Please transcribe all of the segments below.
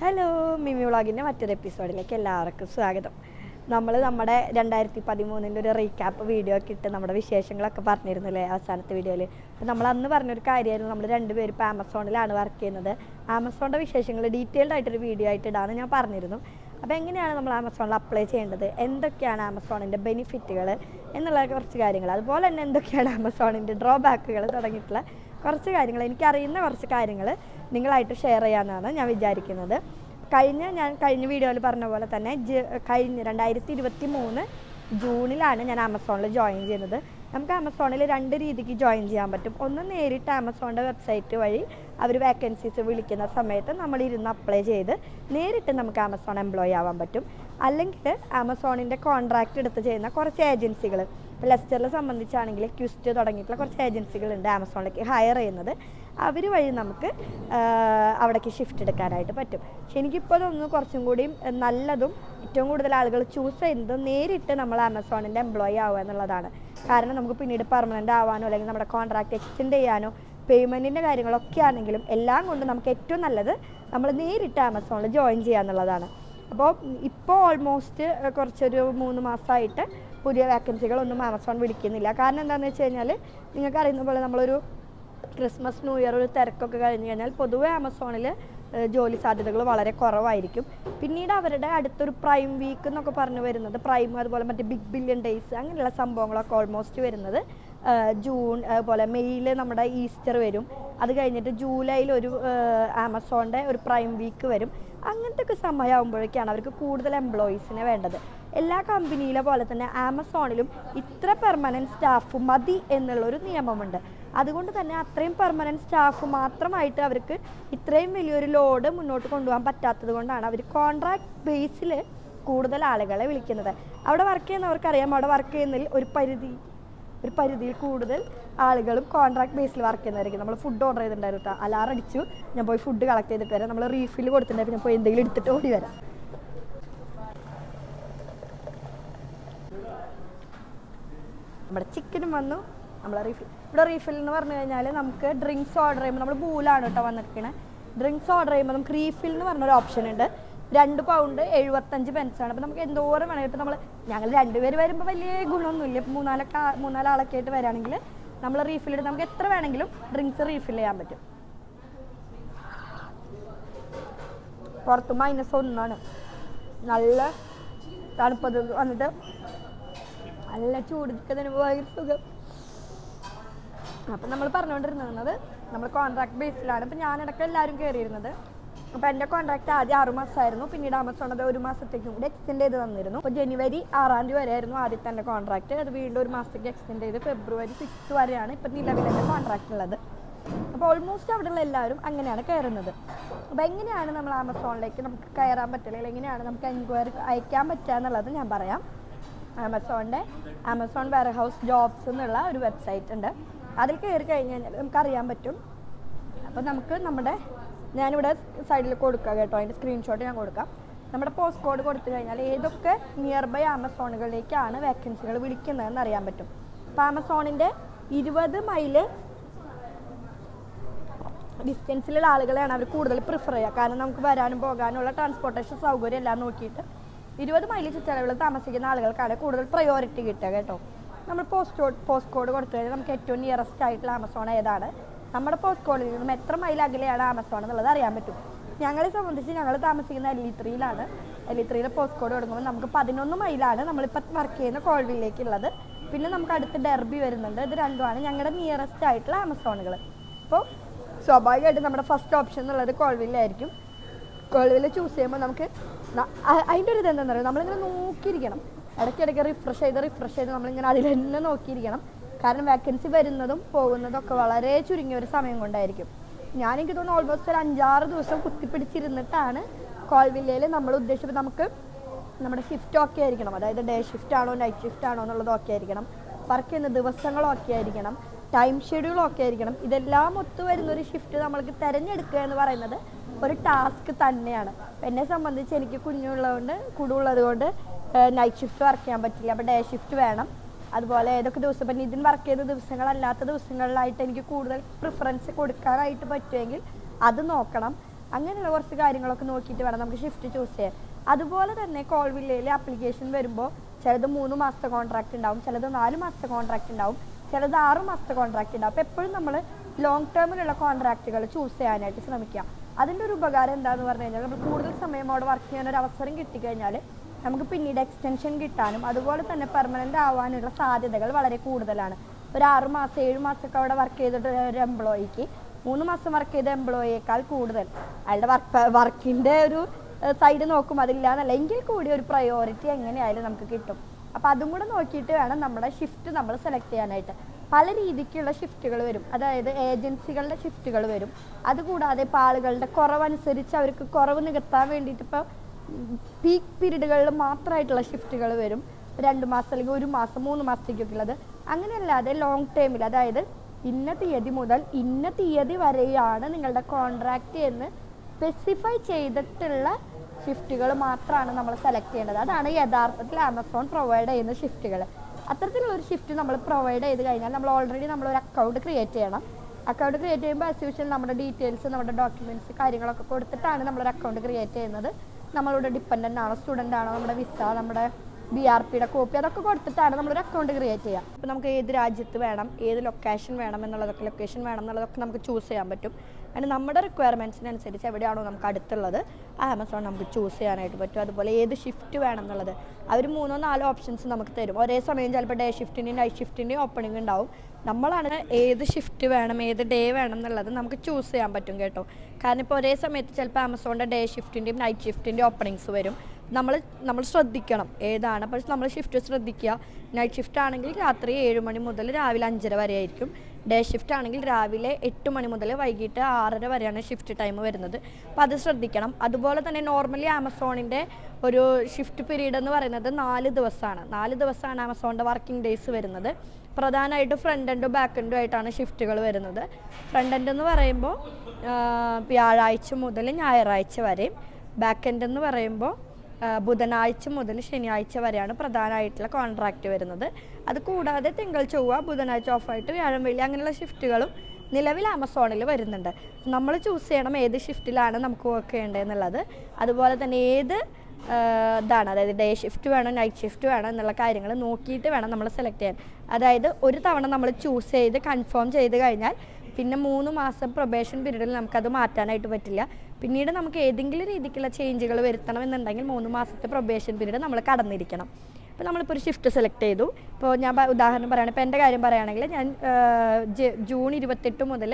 Hello മിമി വ്ളോഗിന്റെ മറ്റൊരു എപ്പിസോഡിലേക്ക് എല്ലാവർക്കും സ്വാഗതം. നമ്മൾ നമ്മുടെ രണ്ടായിരത്തി പതിമൂന്നിന്റെ ഒരു റീക്യാപ്പ് വീഡിയോ ഒക്കെ ഇട്ട് നമ്മുടെ വിശേഷങ്ങളൊക്കെ പറഞ്ഞിരുന്നില്ലേ അവസാനത്തെ വീഡിയോയിൽ അപ്പോൾ നമ്മൾ അന്ന് പറഞ്ഞൊരു കാര്യമായിരുന്നു. നമ്മൾ രണ്ടുപേരും ഇപ്പോൾ ആമസോണിലാണ് വർക്ക് ചെയ്യുന്നത്. ആമസോണിന്റെ വിശേഷങ്ങൾ ഡീറ്റെയിൽഡ് ആയിട്ടൊരു വീഡിയോ ആയിട്ട് ഇടാമെന്ന് ഞാൻ പറഞ്ഞിരുന്നു. അപ്പോൾ എങ്ങനെയാണ് നമ്മൾ ആമസോണിൽ അപ്ലൈ ചെയ്യേണ്ടത്? എന്തൊക്കെയാണ് ആമസോണിന്റെ ബെനിഫിറ്റുകൾ എന്നുള്ള കുറച്ച് കാര്യങ്ങൾ അതുപോലെ തന്നെ എന്തൊക്കെയാണ് ആമസോണിന്റെ ഡ്രോബാക്കുകൾ തുടങ്ങിയിട്ടുള്ള കുറച്ച് കാര്യങ്ങൾ എനിക്കറിയുന്ന കുറച്ച് കാര്യങ്ങൾ നിങ്ങളായിട്ട് ഷെയർ ചെയ്യാമെന്നാണ് ഞാൻ വിചാരിക്കുന്നത്. കഴിഞ്ഞ ഞാൻ കഴിഞ്ഞ വീഡിയോയിൽ പറഞ്ഞ പോലെ തന്നെ കഴിഞ്ഞ രണ്ടായിരത്തി ഇരുപത്തി മൂന്ന് ജൂണിലാണ് ഞാൻ ആമസോണിൽ ജോയിൻ ചെയ്യുന്നത്. നമുക്ക് ആമസോണിൽ രണ്ട് രീതിക്ക് ജോയിൻ ചെയ്യാൻ പറ്റും. ഒന്ന് നേരിട്ട് ആമസോണിന്റെ വെബ്സൈറ്റ് വഴി അവർ വേക്കൻസീസ് വിളിക്കുന്ന സമയത്ത് നമ്മൾ ഇരുന്ന് അപ്ലൈ ചെയ്ത് നേരിട്ട് നമുക്ക് ആമസോൺ എംപ്ലോയി ആവാൻ പറ്റും. അല്ലെങ്കിൽ ആമസോണിന്റെ കോൺട്രാക്റ്റ് എടുത്ത് ചെയ്യുന്ന കുറച്ച് ഏജൻസികൾ ഇപ്പോൾ ലെസ്റ്ററിനെ സംബന്ധിച്ചാണെങ്കിൽ ക്യുസ്റ്റ് തുടങ്ങിയിട്ടുള്ള കുറച്ച് ഏജൻസികളുണ്ട് ആമസോണിലേക്ക് ഹയർ ചെയ്യുന്നത്. അവർ വഴി നമുക്ക് അവിടേക്ക് ഷിഫ്റ്റ് എടുക്കാനായിട്ട് പറ്റും. പക്ഷെ എനിക്കിപ്പോൾ തോന്നുന്നു കുറച്ചും കൂടി നല്ലതും ഏറ്റവും കൂടുതൽ ആളുകൾ ചൂസ് ചെയ്യുന്നത് നേരിട്ട് നമ്മൾ ആമസോണിന്റെ എംപ്ലോയി ആവുക എന്നുള്ളതാണ്. കാരണം നമുക്ക് പിന്നീട് പെർമനന്റ് ആവാനോ അല്ലെങ്കിൽ നമ്മുടെ കോൺട്രാക്റ്റ് എക്സ്റ്റെൻഡ് ചെയ്യാനോ പേയ്മെന്റിന്റെ കാര്യങ്ങളൊക്കെ ആണെങ്കിലും എല്ലാം കൊണ്ട് നമുക്ക് ഏറ്റവും നല്ലത് നമ്മൾ നേരിട്ട് ആമസോണിൽ ജോയിൻ ചെയ്യുക എന്നുള്ളതാണ്. അപ്പോൾ ഇപ്പോൾ ഓൾമോസ്റ്റ് കുറച്ചൊരു മൂന്ന് മാസമായിട്ട് പുതിയ വേക്കൻസികളൊന്നും ആമസോൺ വിളിക്കുന്നില്ല കാരണം എന്താണെന്ന് വെച്ച് കഴിഞ്ഞാൽ നിങ്ങൾക്ക് അറിയുന്ന പോലെ നമ്മളൊരു ക്രിസ്മസ് ന്യൂ ഇയർ ഒരു തിരക്കൊക്കെ കഴിഞ്ഞ് കഴിഞ്ഞാൽ പൊതുവേ ആമസോണിൽ ജോലി സാധ്യതകൾ വളരെ കുറവായിരിക്കും. പിന്നീട് അവരുടെ അടുത്തൊരു പ്രൈം വീക്ക് എന്നൊക്കെ പറഞ്ഞു വരുന്നത് പ്രൈം അതുപോലെ മറ്റേ ബിഗ് ബില്യൺ ഡേയ്സ് അങ്ങനെയുള്ള സംഭവങ്ങളൊക്കെ ഓൾമോസ്റ്റ് വരുന്നത് ജൂൺ അതുപോലെ മെയ്യിൽ നമ്മുടെ ഈസ്റ്റർ വരും. അത് കഴിഞ്ഞിട്ട് ജൂലൈയിൽ ഒരു ആമസോണിന്റെ ഒരു പ്രൈം വീക്ക് വരും. അങ്ങനത്തെ ഒക്കെ സമയമാകുമ്പോഴേക്കാണ് അവർക്ക് കൂടുതൽ എംപ്ലോയീസിനെ വേണ്ടത്. എല്ലാ കമ്പനിയിലെ പോലെ തന്നെ ആമസോണിലും ഇത്ര പെർമനന്റ് സ്റ്റാഫ് മതി എന്നുള്ളൊരു നിയമമുണ്ട്. അതുകൊണ്ട് തന്നെ അത്രയും പെർമനന്റ് സ്റ്റാഫ് മാത്രമായിട്ട് അവർക്ക് ഇത്രയും വലിയൊരു ലോഡ് മുന്നോട്ട് കൊണ്ടുപോകാൻ പറ്റാത്തത് കൊണ്ടാണ് അവർ കോൺട്രാക്ട് ബേസിൽ കൂടുതൽ ആളുകളെ വിളിക്കുന്നത്. അവിടെ വർക്ക് ചെയ്യുന്നവർക്കറിയാം അവിടെ വർക്ക് ചെയ്യുന്നതിൽ ഒരു പരിധി ഒരു പരിധിയിൽ കൂടുതൽ ആളുകളും കോൺട്രാക്ട് ബേസിൽ വർക്ക് ചെയ്യുന്നതായിരിക്കും നമ്മൾ ഫുഡ് ഓർഡർ ചെയ്തിട്ടുണ്ടായിരുന്നു കേട്ടോ അലാറം അടിച്ചു. ഞാൻ പോയി ഫുഡ് കളക്ട് ചെയ്തിട്ട് വരാം. നമ്മൾ റീഫിൽ കൊടുത്തിട്ടുണ്ടായിരുന്നു. ഞാൻ പോയി എന്തെങ്കിലും എടുത്തിട്ട് ഓടി വരാം. നമ്മുടെ ചിക്കനും വന്നു. നമ്മളെ റീഫിൽ ഇവിടെ റീഫിൽ എന്ന് പറഞ്ഞു കഴിഞ്ഞാൽ നമുക്ക് ഡ്രിങ്ക്സ് ഓർഡർ ചെയ്യുമ്പോൾ നമ്മൾ ബൂലാണ് കേട്ടോ വന്നിരിക്കണേ. ഡ്രിങ്ക്സ് ഓർഡർ ചെയ്യുമ്പോൾ നമുക്ക് റീഫിൽ എന്ന് പറഞ്ഞൊരു ഓപ്ഷൻ ഉണ്ട്. രണ്ട് പൗണ്ട് എഴുപത്തഞ്ച് പെൻസാണ് അപ്പോൾ നമുക്ക് എന്തോരം വേണമെങ്കിൽ നമ്മൾ ഞങ്ങൾ രണ്ടുപേര് വരുമ്പോൾ വലിയ ഗുണമൊന്നുമില്ല. ഇപ്പോൾ മൂന്നാലൊക്കെ മൂന്നാലാളൊക്കെ ആയിട്ട് വരാണെങ്കിൽ നമ്മൾ റീഫിൽ എടുത്ത് നമുക്ക് എത്ര വേണമെങ്കിലും ഡ്രിങ്ക്സ് റീഫിൽ ചെയ്യാൻ പറ്റും. പുറത്ത് മൈനസ് ഒന്നാണ്. നല്ല തണുപ്പത് വന്നിട്ട് നല്ല ചൂട് നിൽക്കുന്നതിന് ഭയങ്കര സുഖം. അപ്പം നമ്മൾ പറഞ്ഞുകൊണ്ടിരുന്നത് നമ്മൾ കോൺട്രാക്ട് ബേസിലാണ് ഇപ്പം ഞാനിടയ്ക്ക് എല്ലാവരും കയറിയിരുന്നത് അപ്പോൾ എന്റെ കോൺട്രാക്ട് ആദ്യം ആറ് മാസമായിരുന്നു. പിന്നീട് ആമസോൺ അത് ഒരു മാസത്തേക്കും കൂടി എക്സ്റ്റെൻഡ് ചെയ്ത് തന്നിരുന്നു. അപ്പോൾ ജനുവരി ആറാം തീയതി വരെയായിരുന്നു ആദ്യത്തെ എന്റെ കോൺട്രാക്ട് അത് വീണ്ടും ഒരു മാസത്തേക്ക് എക്സ്റ്റെൻഡ് ചെയ്ത് ഫെബ്രുവരി സിക്സ് വരെയാണ് ഇപ്പം നിലവിൽ എന്റെ കോൺട്രാക്ട് ഉള്ളത്. അപ്പോൾ ഓൾമോസ്റ്റ് അവിടെയുള്ള എല്ലാവരും അങ്ങനെയാണ് കയറുന്നത്. അപ്പോൾ എങ്ങനെയാണ് നമ്മൾ ആമസോണിലേക്ക് നമുക്ക് കയറാൻ പറ്റില്ല അല്ലെങ്കിൽ എങ്ങനെയാണ് നമുക്ക് എൻക്വയറി അയക്കാൻ പറ്റുക എന്നുള്ളത് ഞാൻ പറയാം. ആമസോണിന്റെ ആമസോൺ വെയർ ഹൗസ് ജോബ്സ് എന്നുള്ള ഒരു വെബ്സൈറ്റ് ഉണ്ട്. അതിൽ കയറി കഴിഞ്ഞ് കഴിഞ്ഞാൽ നമുക്ക് അറിയാൻ പറ്റും. അപ്പോൾ നമുക്ക് നമ്മുടെ ഞാനിവിടെ സൈഡിൽ കൊടുക്കാം കേട്ടോ. അതിന്റെ സ്ക്രീൻഷോട്ട് ഞാൻ കൊടുക്കാം. നമ്മുടെ പോസ്റ്റ് കോഡ് കൊടുത്തു കഴിഞ്ഞാൽ ഏതൊക്കെ നിയർ ബൈ ആമസോണുകളിലേക്കാണ് വേക്കൻസികൾ വിളിക്കുന്നതെന്ന് അറിയാൻ പറ്റും. അപ്പോൾ ആമസോണിന്റെ ഇരുപത് മൈൽ ഡിസ്റ്റൻസിലുള്ള ആളുകളെയാണ് അവർ കൂടുതൽ പ്രിഫർ ചെയ്യുക. കാരണം നമുക്ക് വരാനും പോകാനുള്ള ട്രാൻസ്പോർട്ടേഷൻ സൗകര്യം എല്ലാം നോക്കിയിട്ട് ഇരുപത് മൈൽ ചുറ്റളവിൽ താമസിക്കുന്ന ആളുകൾക്കാണ് കൂടുതൽ പ്രയോറിറ്റി കിട്ടുക കേട്ടോ. നമ്മൾ പോസ്റ്റ് പോസ്റ്റ് കോഡ് കൊടുത്തു കഴിഞ്ഞാൽ നമുക്ക് ഏറ്റവും നിയറസ്റ്റ് ആയിട്ടുള്ള ആമസോൺ ഏതാണ്? നമ്മുടെ പോസ്റ്റ് കോളേജിൽ നിന്നും എത്ര മൈൽ അകലെയാണ് ആമസോൺ എന്നുള്ളത് അറിയാൻ പറ്റും. ഞങ്ങളെ സംബന്ധിച്ച് ഞങ്ങൾ താമസിക്കുന്ന എൽ ഇ ത്രീയിലാണ് എൽ ഇ ത്രീയിലെ പോസ്റ്റ് കോഡ് കൊടുക്കുമ്പോൾ നമുക്ക് പതിനൊന്ന് മൈലാണ് നമ്മളിപ്പോൾ വർക്ക് ചെയ്യുന്ന കോൾവില്ലേക്കുള്ളത് പിന്നെ നമുക്ക് അടുത്ത് ഡെർബി വരുന്നുണ്ട്. ഇത് രണ്ടുമാണ് ഞങ്ങളുടെ നിയറസ്റ്റ് ആയിട്ടുള്ള ആമസോണുകൾ അപ്പോൾ സ്വാഭാവികമായിട്ടും നമ്മുടെ ഫസ്റ്റ് ഓപ്ഷൻ എന്നുള്ളത് കോൾവില്ലായിരിക്കും കോൾവിൽ ചൂസ് ചെയ്യുമ്പോൾ നമുക്ക് അതിന്റെ ഒരു ഇതെന്താണെന്ന് പറയുക നമ്മളിങ്ങനെ നോക്കിയിരിക്കണം. ഇടയ്ക്കിടയ്ക്ക് റിഫ്രഷ് ചെയ്ത് റിഫ്രഷ് ചെയ്ത് നമ്മളിങ്ങനെ അതിൽ തന്നെ നോക്കിയിരിക്കണം. കാരണം വേക്കൻസി വരുന്നതും പോകുന്നതും ഒക്കെ വളരെ ചുരുങ്ങിയ ഒരു സമയം കൊണ്ടായിരിക്കും. ഞാൻ എനിക്ക് തോന്നുന്നു ഓൾമോസ്റ്റ് ഒരു അഞ്ചാറ് ദിവസം കുത്തിപ്പിടിച്ചിരുന്നിട്ടാണ് കോൾവില്ലയിൽ നമ്മൾ ഉദ്ദേശിച്ചപ്പോൾ നമുക്ക് നമ്മുടെ ഷിഫ്റ്റ് ഒക്കെ ആയിരിക്കണം. അതായത് ഡേ ഷിഫ്റ്റ് ആണോ നൈറ്റ് ഷിഫ്റ്റ് ആണോ എന്നുള്ളത് ഓക്കെ ആയിരിക്കണം. വർക്ക് ചെയ്യുന്ന ദിവസങ്ങളൊക്കെ ആയിരിക്കണം. ടൈം ഷെഡ്യൂൾ ഓക്കെ ആയിരിക്കണം. ഇതെല്ലാം ഒത്തു വരുന്ന ഒരു ഷിഫ്റ്റ് നമ്മൾക്ക് തിരഞ്ഞെടുക്കുക എന്ന് പറയുന്നത് ഒരു ടാസ്ക് തന്നെയാണ്. എന്നെ സംബന്ധിച്ച് എനിക്ക് കുഞ്ഞുള്ളതുകൊണ്ട് കൂടുള്ളത് നൈറ്റ് ഷിഫ്റ്റ് വർക്ക് ചെയ്യാൻ പറ്റില്ല. അപ്പോൾ ഡേ ഷിഫ്റ്റ് വേണം. അതുപോലെ ഏതൊക്കെ ദിവസം ഇപ്പം നിതിൻ വർക്ക് ചെയ്ത ദിവസങ്ങളല്ലാത്ത ദിവസങ്ങളിലായിട്ട് എനിക്ക് കൂടുതൽ പ്രിഫറൻസ് കൊടുക്കാനായിട്ട് പറ്റുമെങ്കിൽ അത് നോക്കണം. അങ്ങനെയുള്ള കുറച്ച് കാര്യങ്ങളൊക്കെ നോക്കിയിട്ട് വേണം നമുക്ക് ഷിഫ്റ്റ് ചൂസ് ചെയ്യാൻ. അതുപോലെ തന്നെ കോൾ വില്ലയിൽ ആപ്ലിക്കേഷൻ വരുമ്പോൾ ചിലത് മൂന്ന് മാസത്തെ കോൺട്രാക്ട് ഉണ്ടാവും ചിലത് നാല് മാസത്തെ കോൺട്രാക്ട് ഉണ്ടാവും ചിലത് ആറ് മാസത്തെ കോൺട്രാക്ട് ഉണ്ടാവും. അപ്പോൾ എപ്പോഴും നമ്മൾ ലോങ് ടേമിലുള്ള കോൺട്രാക്റ്റുകൾ ചൂസ് ചെയ്യാനായിട്ട് ശ്രമിക്കുക. അതിന്റെ ഒരു ഉപകാരം എന്താണെന്ന് പറഞ്ഞു കഴിഞ്ഞാൽ നമ്മൾ കൂടുതൽ സമയം അവിടെ വർക്ക് ചെയ്യാൻ ഒരു അവസരം കിട്ടിക്കഴിഞ്ഞാൽ നമുക്ക് പിന്നീട് എക്സ്റ്റൻഷൻ കിട്ടാനും അതുപോലെ തന്നെ പെർമനന്റ് ആവാനുള്ള സാധ്യതകൾ വളരെ കൂടുതലാണ്. ഒരു ആറ് മാസം ഏഴ് മാസമൊക്കെ അവിടെ വർക്ക് ചെയ്തിട്ട് ഒരു എംപ്ലോയിക്ക് മൂന്ന് മാസം വർക്ക് ചെയ്ത എംപ്ലോയിയേക്കാൾ കൂടുതൽ. അയാളുടെ വർക്ക് വർക്കിന്റെ ഒരു സൈഡ് നോക്കും അതില്ല എന്നല്ല എങ്കിൽ കൂടി ഒരു പ്രയോറിറ്റി എങ്ങനെയായാലും നമുക്ക് കിട്ടും. അപ്പോൾ അതും കൂടെ നോക്കിയിട്ട് വേണം നമ്മുടെ ഷിഫ്റ്റ് നമ്മൾ സെലക്ട് ചെയ്യാനായിട്ട്. പല രീതിക്കുള്ള ഷിഫ്റ്റുകൾ വരും. അതായത് ഏജൻസികളുടെ ഷിഫ്റ്റുകൾ വരും. അതുകൂടാതെ ഇപ്പോൾ ആളുകളുടെ കുറവനുസരിച്ച് അവർക്ക് കുറവ് നികത്താൻ വേണ്ടിയിട്ട് ഇപ്പോൾ പീക്ക് പീരീഡുകളിൽ മാത്രമായിട്ടുള്ള ഷിഫ്റ്റുകൾ വരും. രണ്ട് മാസം അല്ലെങ്കിൽ ഒരു മാസം മൂന്ന് മാസത്തേക്കൊക്കെ ഉള്ളത് അങ്ങനെയല്ലാതെ ലോങ് ടേമിൽ അതായത് ഇന്ന തീയതി മുതൽ ഇന്ന തീയതി വരെയാണ് നിങ്ങളുടെ കോൺട്രാക്റ്റ് എന്ന് സ്പെസിഫൈ ചെയ്തിട്ടുള്ള ഷിഫ്റ്റുകൾ മാത്രമാണ് നമ്മൾ സെലക്ട് ചെയ്യേണ്ടത്. അതാണ് യഥാർത്ഥത്തിൽ ആമസോൺ പ്രൊവൈഡ് ചെയ്യുന്ന ഷിഫ്റ്റുകൾ അത്തരത്തിലുള്ള ഒരു ഷിഫ്റ്റ് നമ്മൾ പ്രൊവൈഡ് ചെയ്ത് കഴിഞ്ഞാൽ നമ്മൾ ഓൾറെഡി നമ്മൾ ഒരു അക്കൗണ്ട് ക്രിയേറ്റ് ചെയ്യണം. അക്കൗണ്ട് ക്രിയേറ്റ് ചെയ്യുമ്പോൾ അസ്യൂഷൻ നമ്മുടെ ഡീറ്റെയിൽസ് നമ്മുടെ ഡോക്യുമെന്റ്സ് കാര്യങ്ങളൊക്കെ കൊടുത്തിട്ടാണ് നമ്മളൊരു അക്കൗണ്ട് ക്രിയേറ്റ് ചെയ്യുന്നത്. നമ്മളുടെ ഡിപ്പെൻഡന്റ് ആണോ? സ്റ്റുഡന്റ് ആണോ? നമ്മുടെ വിസ നമ്മുടെ ബി ആർ പിയുടെ കോപ്പി അതൊക്കെ കൊടുത്തിട്ടാണ് നമ്മളൊരു അക്കൗണ്ട് ക്രിയേറ്റ് ചെയ്യുക. അപ്പോൾ നമുക്ക് ഏത് രാജ്യത്ത് വേണം ഏത് ലൊക്കേഷൻ വേണം എന്നുള്ളതൊക്കെ ലൊക്കേഷൻ വേണം എന്നുള്ളതൊക്കെ നമുക്ക് ചൂസ് ചെയ്യാൻ പറ്റും. അതിന് നമ്മുടെ റിക്വയർമെന്റ്സിനനുസരിച്ച് എവിടെയാണോ നമുക്ക് അടുത്തുള്ളത് ആമസോൺ നമുക്ക് ചൂസ് ചെയ്യാനായിട്ട് പറ്റും. അതുപോലെ ഏത് ഷിഫ്റ്റ് വേണം എന്നുള്ളത് അവർ മൂന്നോ നാലോ ഓപ്ഷൻസ് നമുക്ക് തരും. ഒരേ സമയം ചിലപ്പോൾ ഡേ ഷിഫ്റ്റിന്റെയും നൈറ്റ് ഷിഫ്റ്റിന്റെയും ഓപ്പണിംഗ് ഉണ്ടാവും. നമ്മളാണ് ഏത് ഷിഫ്റ്റ് വേണം ഏത് ഡേ വേണം എന്നുള്ളത് നമുക്ക് ചൂസ് ചെയ്യാൻ പറ്റും കേട്ടോ. കാരണം ഇപ്പോൾ ഒരേ സമയത്ത് ചിലപ്പോൾ ആമസോണിന്റെ ഡേ ഷിഫ്റ്റിന്റെയും നൈറ്റ് ഷിഫ്റ്റിന്റെയും ഓപ്പണിങ്സ് വരും. നമ്മൾ നമ്മൾ ശ്രദ്ധിക്കണം ഏതാണ്. പക്ഷെ നമ്മൾ ഷിഫ്റ്റ് ശ്രദ്ധിക്കുക. നൈറ്റ് ഷിഫ്റ്റ് ആണെങ്കിൽ രാത്രി ഏഴ് മണി മുതൽ രാവിലെ അഞ്ചര വരെ ആയിരിക്കും. ഡേ ഷിഫ്റ്റ് ആണെങ്കിൽ രാവിലെ എട്ട് മണി മുതൽ വൈകിട്ട് ആറര വരെയാണ് ഷിഫ്റ്റ് ടൈം വരുന്നത്. അപ്പോൾ അത് ശ്രദ്ധിക്കണം. അതുപോലെ തന്നെ നോർമലി ആമസോണിന്റെ ഒരു ഷിഫ്റ്റ് പീരീഡ് എന്ന് പറയുന്നത് നാല് ദിവസമാണ്. നാല് ദിവസമാണ് ആമസോണിന്റെ വർക്കിംഗ് ഡേയ്സ് വരുന്നത്. പ്രധാനമായിട്ട് ഫ്രണ്ട് എൻഡും ബാക്ക് എൻഡും ആയിട്ടാണ് ഷിഫ്റ്റുകൾ വരുന്നത്. ഫ്രണ്ട് എൻഡ് എന്ന് പറയുമ്പോൾ വ്യാഴാഴ്ച മുതൽ ഞായറാഴ്ച വരെയും ബാക്ക് എൻഡ് എന്ന് പറയുമ്പോൾ ബുധനാഴ്ച മുതൽ ശനിയാഴ്ച വരെയാണ് പ്രധാനമായിട്ടുള്ള കോൺട്രാക്റ്റ് വരുന്നത്. അത് കൂടാതെ തിങ്കൾ ചൊവ്വ ബുധനാഴ്ച ഓഫായിട്ട് വ്യാഴം വെള്ളി അങ്ങനെയുള്ള ഷിഫ്റ്റുകളും നിലവിൽ ആമസോണിൽ വരുന്നുണ്ട്. നമ്മൾ ചൂസ് ചെയ്യണം ഏത് ഷിഫ്റ്റിലാണ് നമുക്ക് വർക്ക് ചെയ്യേണ്ടതെന്നുള്ളത്. അതുപോലെ തന്നെ ഏത് ഇതാണ് അതായത് ഡേ ഷിഫ്റ്റ് വേണം നൈറ്റ് ഷിഫ്റ്റ് വേണം എന്നുള്ള കാര്യങ്ങൾ നോക്കിയിട്ട് വേണം നമ്മൾ സെലക്ട് ചെയ്യാൻ. അതായത് ഒരു തവണ നമ്മൾ ചൂസ് ചെയ്ത് കൺഫേം ചെയ്ത് കഴിഞ്ഞാൽ പിന്നെ മൂന്ന് മാസം പ്രൊബേഷൻ പീരീഡിൽ നമുക്കത് മാറ്റാനായിട്ട് പറ്റില്ല. പിന്നീട് നമുക്ക് ഏതെങ്കിലും രീതിക്കുള്ള ചേഞ്ചുകൾ വരുത്തണം എന്നുണ്ടെങ്കിൽ മൂന്ന് മാസത്തെ പ്രൊബേഷൻ പീരീഡ് നമ്മൾ കടന്നിരിക്കണം. ഇപ്പോൾ നമ്മളിപ്പോൾ ഒരു ഷിഫ്റ്റ് സെലക്ട് ചെയ്തു. ഇപ്പോൾ ഞാൻ ഉദാഹരണം പറയുകയാണ് ഇപ്പോൾ എന്റെ കാര്യം പറയുകയാണെങ്കിൽ ഞാൻ ജൂൺ ഇരുപത്തെട്ട് മുതൽ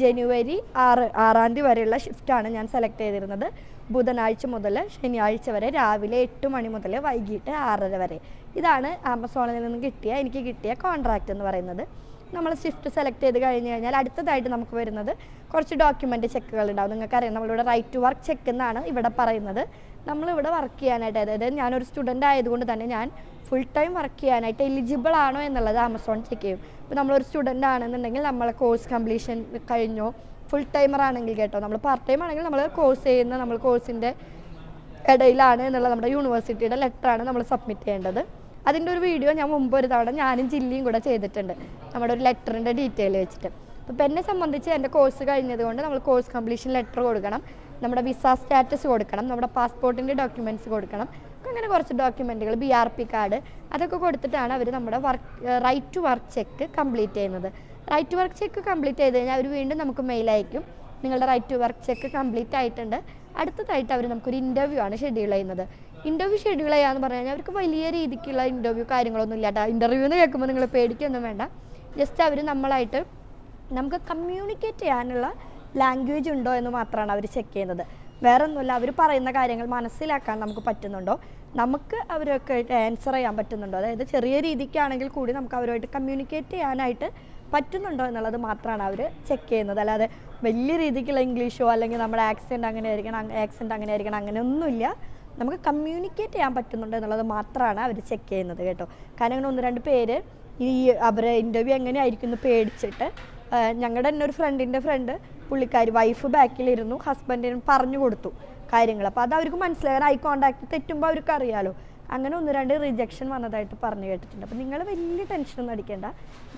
ജനുവരി ആറ് ആറാം തീയതി വരെയുള്ള ഷിഫ്റ്റാണ് ഞാൻ സെലക്ട് ചെയ്തിരുന്നത്. ബുധനാഴ്ച മുതൽ ശനിയാഴ്ച വരെ രാവിലെ എട്ട് മണി മുതൽ വൈകിട്ട് ആറര വരെ. ഇതാണ് ആമസോണിൽ നിന്ന് കിട്ടിയ എനിക്ക് കിട്ടിയ കോൺട്രാക്റ്റ് എന്ന് പറയുന്നത്. നമ്മൾ ഷിഫ്റ്റ് സെലക്ട് ചെയ്ത് കഴിഞ്ഞ് കഴിഞ്ഞാൽ അടുത്തതായിട്ട് നമുക്ക് വരുന്നത് കുറച്ച് ഡോക്യുമെന്റ് ചെക്കുകൾ ഉണ്ടാവും. നിങ്ങൾക്കറിയാം നമ്മളിവിടെ റൈറ്റ് ടു വർക്ക് ചെക്ക് എന്നാണ് ഇവിടെ പറയുന്നത്. നമ്മളിവിടെ വർക്ക് ചെയ്യാനായിട്ട് അതായത് ഞാനൊരു സ്റ്റുഡന്റ് ആയതുകൊണ്ട് തന്നെ ഞാൻ ഫുൾ ടൈം വർക്ക് ചെയ്യാനായിട്ട് എലിജിബിൾ ആണോ എന്നുള്ളത് ആമസോൺ ചെക്ക് ചെയ്യും. ഇപ്പോൾ നമ്മളൊരു സ്റ്റുഡന്റ് ആണെന്നുണ്ടെങ്കിൽ നമ്മളെ കോഴ്സ് കംപ്ലീഷൻ കഴിഞ്ഞോ ഫുൾ ടൈമർ ആണെങ്കിൽ കേട്ടോ നമ്മൾ പാർട്ട് ടൈം ആണെങ്കിൽ നമ്മൾ കോഴ്സ് ചെയ്യുന്ന നമ്മൾ കോഴ്സിന്റെ ഇടയിലാണ് എന്നുള്ള നമ്മുടെ യൂണിവേഴ്സിറ്റിയുടെ ലെറ്ററാണ് നമ്മൾ സബ്മിറ്റ് ചെയ്യേണ്ടത്. അതിന്റെ ഒരു വീഡിയോ ഞാൻ മുമ്പ് ഒരു തവണ ഞാനും ജില്ലയും കൂടെ ചെയ്തിട്ടുണ്ട്. നമ്മുടെ ഒരു ലെറ്ററിന്റെ ഡീറ്റെയിൽ വെച്ചിട്ട്. അപ്പോൾ എന്നെ സംബന്ധിച്ച് എന്റെ കോഴ്സ് കഴിഞ്ഞതുകൊണ്ട് നമ്മൾ കോഴ്സ് കംപ്ലീഷൻ ലെറ്റർ കൊടുക്കണം. നമ്മുടെ വിസ സ്റ്റാറ്റസ് കൊടുക്കണം നമ്മുടെ പാസ്പോർട്ടിന്റെ ഡോക്യുമെന്റ്സ് കൊടുക്കണം. അങ്ങനെ കുറച്ച് ഡോക്യുമെന്റുകൾ ബി ആർ പി കാർഡ് അതൊക്കെ കൊടുത്തിട്ടാണ് അവർ നമ്മുടെ work right to work check complete ചെയ്യുന്നത്. Right to work check complete ചെയ്ത് കഴിഞ്ഞാൽ അവർ വീണ്ടും നമുക്ക് മെയിൽ അയക്കും. നിങ്ങളുടെ right to work check complete ആയിട്ടുണ്ട്. അടുത്തതായിട്ട് അവർ നമുക്കൊരു ഇന്റർവ്യൂ ആണ് ഷെഡ്യൂൾ ചെയ്യുന്നത്. ഇന്റർവ്യൂ ഷെഡ്യൂൾ ചെയ്യാന്ന് പറഞ്ഞു കഴിഞ്ഞാൽ അവർക്ക് വലിയ രീതിക്കുള്ള ഇന്റർവ്യൂ കാര്യങ്ങളൊന്നും ഇല്ല കേട്ടോ ഇന്റർവ്യൂ എന്ന് കേൾക്കുമ്പോൾ നിങ്ങൾ പേടിക്കൊന്നും വേണ്ട. ജസ്റ്റ് അവർ നമ്മളായിട്ട് നമുക്ക് കമ്മ്യൂണിക്കേറ്റ് ചെയ്യാനുള്ള ലാംഗ്വേജ് ഉണ്ടോ എന്ന് മാത്രമാണ് അവർ ചെക്ക് ചെയ്യുന്നത്. വേറെ ഒന്നുമില്ല അവർ പറയുന്ന കാര്യങ്ങൾ മനസ്സിലാക്കാൻ നമുക്ക് പറ്റുന്നുണ്ടോ? നമുക്ക് അവരൊക്കെ ആൻസർ ചെയ്യാൻ പറ്റുന്നുണ്ടോ? അതായത് ചെറിയ രീതിക്കാണെങ്കിൽ കൂടി നമുക്ക് അവരുമായിട്ട് കമ്മ്യൂണിക്കേറ്റ് ചെയ്യാനായിട്ട് പറ്റുന്നുണ്ടോ എന്നുള്ളത് മാത്രമാണ് അവർ ചെക്ക് ചെയ്യുന്നത്. അല്ലാതെ വലിയ രീതിക്കുള്ള ഇംഗ്ലീഷോ അല്ലെങ്കിൽ നമ്മുടെ ആക്സെന്റ് അങ്ങനെ ആയിരിക്കണം ആക്സെന്റ് അങ്ങനെ ആയിരിക്കണം അങ്ങനെയൊന്നുമില്ല. നമുക്ക് കമ്മ്യൂണിക്കേറ്റ് ചെയ്യാൻ പറ്റുന്നുണ്ടോ എന്നുള്ളത് മാത്രമാണ് അവർ ചെക്ക് ചെയ്യുന്നത് കേട്ടോ. കാരണം അങ്ങനെ ഒന്ന് രണ്ട് പേര് ഈ അവരെ ഇന്റർവ്യൂ എങ്ങനെയായിരിക്കും എന്ന് പേടിച്ചിട്ട് ഞങ്ങളുടെ തന്നെ ഒരു ഫ്രണ്ടിന്റെ ഫ്രണ്ട് പുള്ളിക്കാരി വൈഫ് ബാക്കിലിരുന്നു ഹസ്ബൻഡിന് പറഞ്ഞു കൊടുത്തു കാര്യങ്ങൾ. അപ്പോൾ അത് അവർക്ക് മനസ്സിലാകാൻ ഐ കോണ്ടാക്ട് തെറ്റുമ്പോൾ അവർക്ക് അറിയാലോ അങ്ങനെ ഒന്ന് രണ്ട് റിജക്ഷൻ വന്നതായിട്ട് പറഞ്ഞു കേട്ടിട്ടുണ്ട്. അപ്പോൾ നിങ്ങൾ വലിയ ടെൻഷനൊന്നും അടിക്കേണ്ട.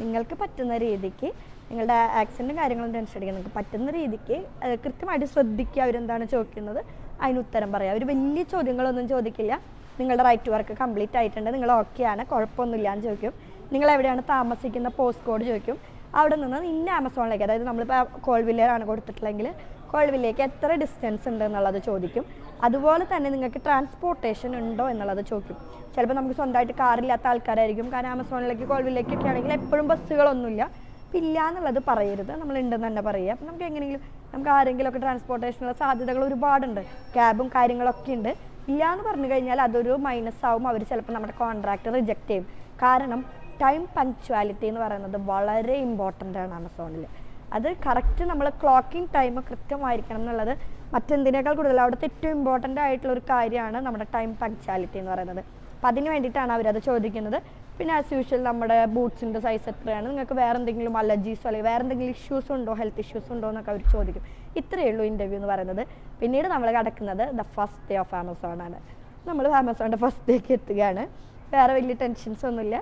നിങ്ങൾക്ക് പറ്റുന്ന രീതിക്ക് നിങ്ങളുടെ ആക്സിഡന്റും കാര്യങ്ങളും ടെൻഷൻ അടിക്കുക നിങ്ങൾക്ക് പറ്റുന്ന രീതിക്ക് കൃത്യമായിട്ട് ശ്രദ്ധിക്കുക. അവരെന്താണ് ചോദിക്കുന്നത്? അതിന് ഉത്തരം പറയുക അവർ വലിയ ചോദ്യങ്ങളൊന്നും ചോദിക്കില്ല. നിങ്ങളുടെ റൈറ്റ് വർക്ക് കംപ്ലീറ്റ് ആയിട്ടുണ്ട്. നിങ്ങൾ ഓക്കെയാണ് കുഴപ്പമൊന്നുമില്ല എന്ന് ചോദിക്കും. നിങ്ങൾ എവിടെയാണ് താമസിക്കുന്ന പോസ്റ്റ് കോഡ് ചോദിക്കും. അവിടെ നിന്ന് ഇന്ന ആമസോണിലേക്ക് അതായത് നമ്മളിപ്പോൾ കോൾവില്ലയാണ് കൊടുത്തിട്ടുള്ളെങ്കിൽ കോൾവില്ലേക്ക് എത്ര ഡിസ്റ്റൻസ് ഉണ്ട് എന്നുള്ളത് ചോദിക്കും. അതുപോലെ തന്നെ നിങ്ങൾക്ക് ട്രാൻസ്പോർട്ടേഷൻ ഉണ്ടോ എന്നുള്ളത് ചോദിക്കും. ചിലപ്പോൾ നമുക്ക് സ്വന്തമായിട്ട് കാറില്ലാത്ത ആൾക്കാരായിരിക്കും. കാരണം ആമസോണിലേക്ക് കോൾവില്ലേക്കൊക്കെ ആണെങ്കിൽ എപ്പോഴും ബസ്സുകളൊന്നുമില്ല. അപ്പം ഇല്ല എന്നുള്ളത് പറയരുത്. നമ്മൾ ഉണ്ടെന്ന് തന്നെ പറയുക. അപ്പം നമുക്ക് എങ്ങനെയെങ്കിലും നമുക്ക് ആരെങ്കിലുമൊക്കെ ട്രാൻസ്പോർട്ടേഷനുള്ള സാധ്യതകൾ ഒരുപാടുണ്ട്. ക്യാബും കാര്യങ്ങളൊക്കെ ഉണ്ട്. ഇല്ല എന്ന് പറഞ്ഞു കഴിഞ്ഞാൽ അതൊരു മൈനസ് ആവും. അവർ ചിലപ്പോൾ നമ്മുടെ കോൺട്രാക്ട് റിജക്റ്റ് ചെയ്യും. കാരണം ടൈം പങ്ക്ച്വാലിറ്റി എന്ന് പറയുന്നത് വളരെ ഇമ്പോർട്ടന്റ് ആണ് ആമസോണിൽ. അത് കറക്റ്റ് നമ്മൾ ക്ലോക്കിംഗ് ടൈം കൃത്യമായിരിക്കണം എന്നുള്ളത് മറ്റെന്തിനേക്കാൾ കൂടുതൽ അവിടുത്തെ ഏറ്റവും ഇമ്പോർട്ടന്റ് ആയിട്ടുള്ള ഒരു കാര്യമാണ് നമ്മുടെ ടൈം പങ്ക്ച്വാലിറ്റി എന്ന് പറയുന്നത്. അപ്പം അതിന് വേണ്ടിയിട്ടാണ് അവരത് ചോദിക്കുന്നത്. പിന്നെ ആസ് യൂഷ്വൽ നമ്മുടെ ബൂട്ട്സിന്റെ സൈസ് എത്രയാണ്? നിങ്ങൾക്ക് വേറെ എന്തെങ്കിലും അലർജീസോ അല്ലെങ്കിൽ വേറെ എന്തെങ്കിലും ഇഷ്യൂസ് ഉണ്ടോ? ഹെൽത്ത് ഇഷ്യൂസ് ഉണ്ടോ എന്നൊക്കെ അവർ ചോദിക്കും. ഇത്രയേ ഉള്ളൂ ഇന്റർവ്യൂ എന്ന് പറയുന്നത്. പിന്നീട് നമ്മൾ കിടക്കുന്നത് the first day of Amazon ആണ്. നമ്മൾ ആമസോണിന്റെ ഫസ്റ്റ് ഡേക്ക് എത്തുകയാണ്. വേറെ വലിയ ടെൻഷൻസ് ഒന്നുമില്ല.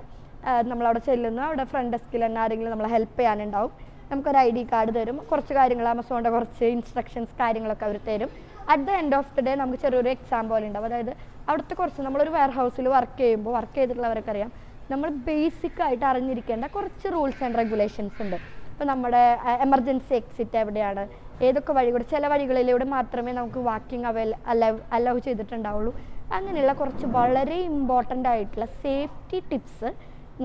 നമ്മളവിടെ ചെല്ലുന്നു. അവിടെ ഫ്രണ്ട് ഡെസ്കിൽ തന്നെ ആരെങ്കിലും നമ്മളെ ഹെൽപ്പ് ചെയ്യാനുണ്ടാവും. നമുക്കൊരു ഐ ഡി കാർഡ് തരും. കുറച്ച് കാര്യങ്ങൾ ആമസോണിന്റെ കുറച്ച് ഇൻസ്ട്രക്ഷൻസ് കാര്യങ്ങളൊക്കെ അവർ തരും. At the end of the day നമുക്ക് ചെറിയൊരു എക്സാം പോലെ ഉണ്ടാവും. അതായത് അവിടുത്തെ കുറച്ച് നമ്മളൊരു വെയർ ഹൗസിൽ വർക്ക് ചെയ്യുമ്പോൾ വർക്ക് ചെയ്തിട്ടുള്ളവരൊക്കെ അറിയാം. നമ്മൾ ബേസിക് ആയിട്ട് അറിഞ്ഞിരിക്കേണ്ട കുറച്ച് റൂൾസ് ആൻഡ് റെഗുലേഷൻസ് ഉണ്ട്. ഇപ്പോൾ നമ്മുടെ എമർജൻസി എക്സിറ്റ് എവിടെയാണ്? ഏതൊക്കെ വഴി കൂടെ ചില വഴികളിലൂടെ മാത്രമേ നമുക്ക് വാക്കിംഗ് അവൈൽ അലവ് അലവ് ചെയ്തിട്ടുണ്ടാവുള്ളൂ. അങ്ങനെയുള്ള കുറച്ച് വളരെ ഇമ്പോർട്ടന്റ് ആയിട്ടുള്ള സേഫ്റ്റി ടിപ്സ്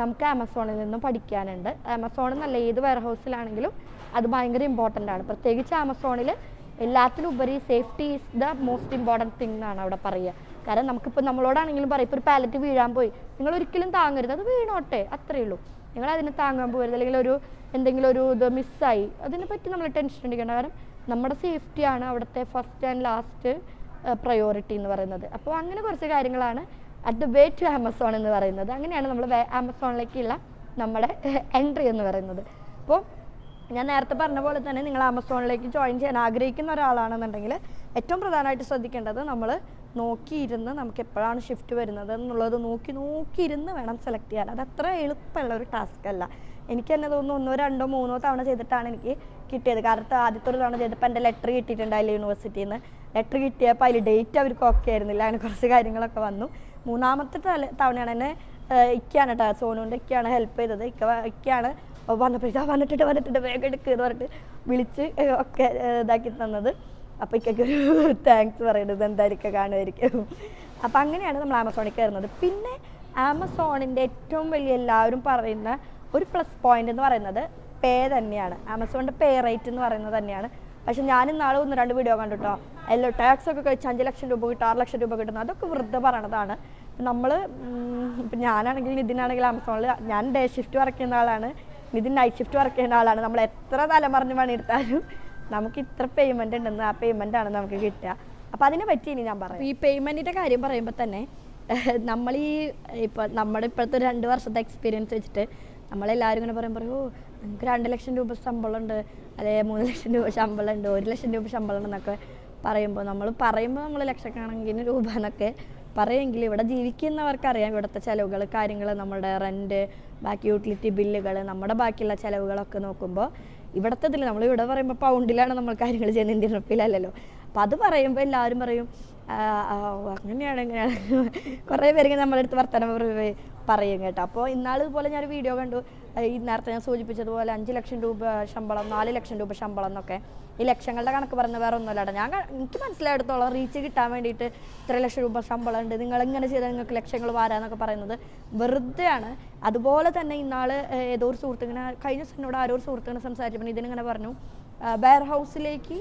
നമുക്ക് ആമസോണിൽ നിന്നും പഠിക്കാനുണ്ട്. ആമസോൺ എന്നല്ല ഏത് വെയർഹൗസിലാണെങ്കിലും അത് ഭയങ്കര ഇമ്പോർട്ടന്റ് ആണ്. പ്രത്യേകിച്ച് ആമസോണിൽ എല്ലാത്തിനും ഉപരി safety is the most important thing എന്നാണ് അവിടെ പറയുക. കാരണം നമുക്കിപ്പോൾ നമ്മളോടാണെങ്കിലും പറയും ഇപ്പോൾ ഒരു പാലറ്റ് വീഴാൻ പോയി. നിങ്ങൾ ഒരിക്കലും താങ്ങരുത്. അത് വീണോട്ടെ അത്രയേ ഉള്ളൂ. നിങ്ങൾ അതിനെ താങ്ങാൻ പോകരുത്. അല്ലെങ്കിൽ ഒരു എന്തെങ്കിലും ഒരു ഇത് മിസ്സായി അതിനെപ്പറ്റി നമ്മൾ ടെൻഷൻ അടിക്കേണ്ട. കാരണം നമ്മുടെ സേഫ്റ്റിയാണ് അവിടുത്തെ ഫസ്റ്റ് ആൻഡ് ലാസ്റ്റ് പ്രയോറിറ്റി എന്ന് പറയുന്നത്. അപ്പോൾ അങ്ങനെ കുറച്ച് കാര്യങ്ങളാണ് at the way to Amazon എന്ന് പറയുന്നത്. അങ്ങനെയാണ് നമ്മൾ ആമസോണിലേക്കുള്ള നമ്മുടെ എൻട്രി എന്ന് പറയുന്നത്. അപ്പോൾ ഞാൻ നേരത്തെ പറഞ്ഞ പോലെ തന്നെ നിങ്ങൾ ആമസോണിലേക്ക് ജോയിൻ ചെയ്യാൻ ആഗ്രഹിക്കുന്ന ഒരാളാണെന്നുണ്ടെങ്കിൽ ഏറ്റവും പ്രധാനമായിട്ട് ശ്രദ്ധിക്കേണ്ടത് നമ്മൾ നോക്കിയിരുന്ന് നമുക്ക് എപ്പോഴാണ് ഷിഫ്റ്റ് വരുന്നത് എന്നുള്ളത് നോക്കി നോക്കിയിരുന്ന് വേണം സെലക്ട് ചെയ്യാൻ. അത് അത്ര എളുപ്പമുള്ള ഒരു ടാസ്ക് അല്ല. എനിക്ക് തന്നെ തോന്നുന്നു ഒന്നോ രണ്ടോ മൂന്നോ തവണ ചെയ്തിട്ടാണ് എനിക്ക് കിട്ടിയത്. കാരണം ആദ്യത്തെ ഒരു തവണ ചെയ്തപ്പോൾ എന്റെ ലെറ്റർ കിട്ടിയിട്ടുണ്ടായില്ല യൂണിവേഴ്സിറ്റിയിൽ നിന്ന് ലെറ്റർ കിട്ടിയപ്പോൾ അതിൽ ഡേറ്റ് അവർക്ക് ഓക്കെ ആയിരുന്നില്ല. അങ്ങനെ കുറച്ച് കാര്യങ്ങളൊക്കെ വന്നു. മൂന്നാമത്തെ തല- തവണയാണ് എന്നെ ഇക്കാണ് കേട്ടോ സോനുവിന്റെ ഇക്കാണ് ഹെൽപ്പ് ചെയ്തത്. ഇക്ക ഇക്കാണ് വന്നപ്പോൾ ഇതാ വന്നിട്ടുണ്ട് വന്നിട്ടുണ്ട് വേഗം എടുക്കുക എന്ന് പറഞ്ഞിട്ട് വിളിച്ച് ഒക്കെ ഇതാക്കി തന്നത്. അപ്പോൾ ഇക്കൊക്കെ ഒരു താങ്ക്സ് പറയുന്നത് എന്തായിരിക്കും കാണുമായിരിക്കും അപ്പോൾ അങ്ങനെയാണ് നമ്മൾ ആമസോണിൽ കയറുന്നത്. പിന്നെ ആമസോണിന്റെ ഏറ്റവും വലിയ എല്ലാവരും പറയുന്ന ഒരു പ്ലസ് പോയിന്റ് എന്ന് പറയുന്നത് പേ തന്നെയാണ്. ആമസോണിന്റെ പേ റേറ്റ് എന്ന് പറയുന്നത് തന്നെയാണ്. പക്ഷെ ഞാനും നാളെ ഒന്ന് രണ്ട് വീഡിയോ കണ്ടിട്ടോ എല്ലോ ടാക്സ് ഒക്കെ കഴിച്ച് അഞ്ച് ലക്ഷം രൂപ കിട്ടും ആറ് ലക്ഷം രൂപ കിട്ടുന്നത് അതൊക്കെ വെറുതെ പറയണതാണ്. നമ്മൾ ഇപ്പം ഞാനാണെങ്കിൽ നിതിനാണെങ്കിൽ ആമസോണിൽ ഞാൻ ഡേ ഷിഫ്റ്റ് വർക്ക് ചെയ്യുന്ന ആളാണ്. നിതിൻ നൈറ്റ് ഷിഫ്റ്റ് വർക്ക് ചെയ്യുന്ന ആളാണ്. നമ്മൾ എത്ര തലമറിഞ്ഞ് പണിയെടുത്താലും നമുക്ക് ഇത്ര പേയ്മെന്റ് ഉണ്ടെന്ന് ആ പേയ്മെന്റ് ആണ് നമുക്ക് കിട്ടുക. അപ്പോൾ അതിനെ പറ്റി ഇനി ഞാൻ പറയാം. ഈ പേയ്മെന്റിന്റെ കാര്യം പറയുമ്പോൾ തന്നെ നമ്മൾ ഈ ഇപ്പൊ നമ്മുടെ ഇപ്പോഴത്തെ രണ്ട് വർഷത്തെ എക്സ്പീരിയൻസ് വെച്ചിട്ട് നമ്മളെല്ലാവരും ഇങ്ങനെ പറയുമ്പോൾ പറയും ഓ നിങ്ങൾക്ക് രണ്ട് ലക്ഷം രൂപ ശമ്പളം ഉണ്ട് അല്ലെ മൂന്ന് ലക്ഷം രൂപ ശമ്പളം ഉണ്ട് ഒരു ലക്ഷം രൂപ ശമ്പളം ഉണ്ടെന്നൊക്കെ പറയുമ്പോൾ നമ്മൾ പറയുമ്പോൾ നമ്മൾ ലക്ഷക്കണക്കിന് രൂപ എന്നൊക്കെ പറയുമെങ്കിൽ ഇവിടെ ജീവിക്കുന്നവർക്ക് അറിയാം ഇവിടുത്തെ ചിലവുകൾ കാര്യങ്ങൾ നമ്മുടെ റെന്റ് ബാക്കി യൂട്ടിലിറ്റി ബില്ലുകൾ നമ്മുടെ ബാക്കിയുള്ള ചിലവുകളൊക്കെ നോക്കുമ്പോൾ ഇവിടുത്തെ ഇതിൽ നമ്മൾ ഇവിടെ പറയുമ്പോൾ പൗണ്ടിലാണ് നമ്മൾ കാര്യങ്ങൾ ചെയ്യുന്നത് ഇന്ത്യൻ റുപ്പിയിലല്ലല്ലോ അപ്പം അത് പറയുമ്പോൾ എല്ലാവരും പറയും "ആ, ആ, ഓ, അങ്ങനെയാണ് ഇങ്ങനെയാണ്. കുറേ പേര് നമ്മളെടുത്ത് വർത്തമാനം പറയും കേട്ടോ. അപ്പോൾ ഇന്നാൾ ഇതുപോലെ ഞാനൊരു വീഡിയോ കണ്ടു. ഈ നേരത്തെ ഞാൻ സൂചിപ്പിച്ചതുപോലെ അഞ്ച് ലക്ഷം രൂപ ശമ്പളം നാല് ലക്ഷം രൂപ ശമ്പളം എന്നൊക്കെ. ഈ ലക്ഷങ്ങളുടെ കണക്ക് പറഞ്ഞ വേറെ ഒന്നുമല്ല ഞാൻ എനിക്ക് മനസ്സിലായിടത്തോളം റീച്ച് കിട്ടാൻ വേണ്ടിയിട്ട് ഇത്ര ലക്ഷം രൂപ ശമ്പളം ഉണ്ട്. നിങ്ങൾ ഇങ്ങനെ ചെയ്താൽ നിങ്ങൾക്ക് ലക്ഷങ്ങൾ വാരാന്നൊക്കെ പറയുന്നത് വെറുതെയാണ്. അതുപോലെ തന്നെ ഇന്നാൾ ഏതോ ഒരു സുഹൃത്ത് ഇങ്ങനെ കഴിഞ്ഞ ദിവസം ആരോ ഒരു സുഹൃത്തിനെ സംസാരിച്ചപ്പോൾ ഇതിനിങ്ങനെ പറഞ്ഞു. വെയർ ഹൗസിലേക്ക്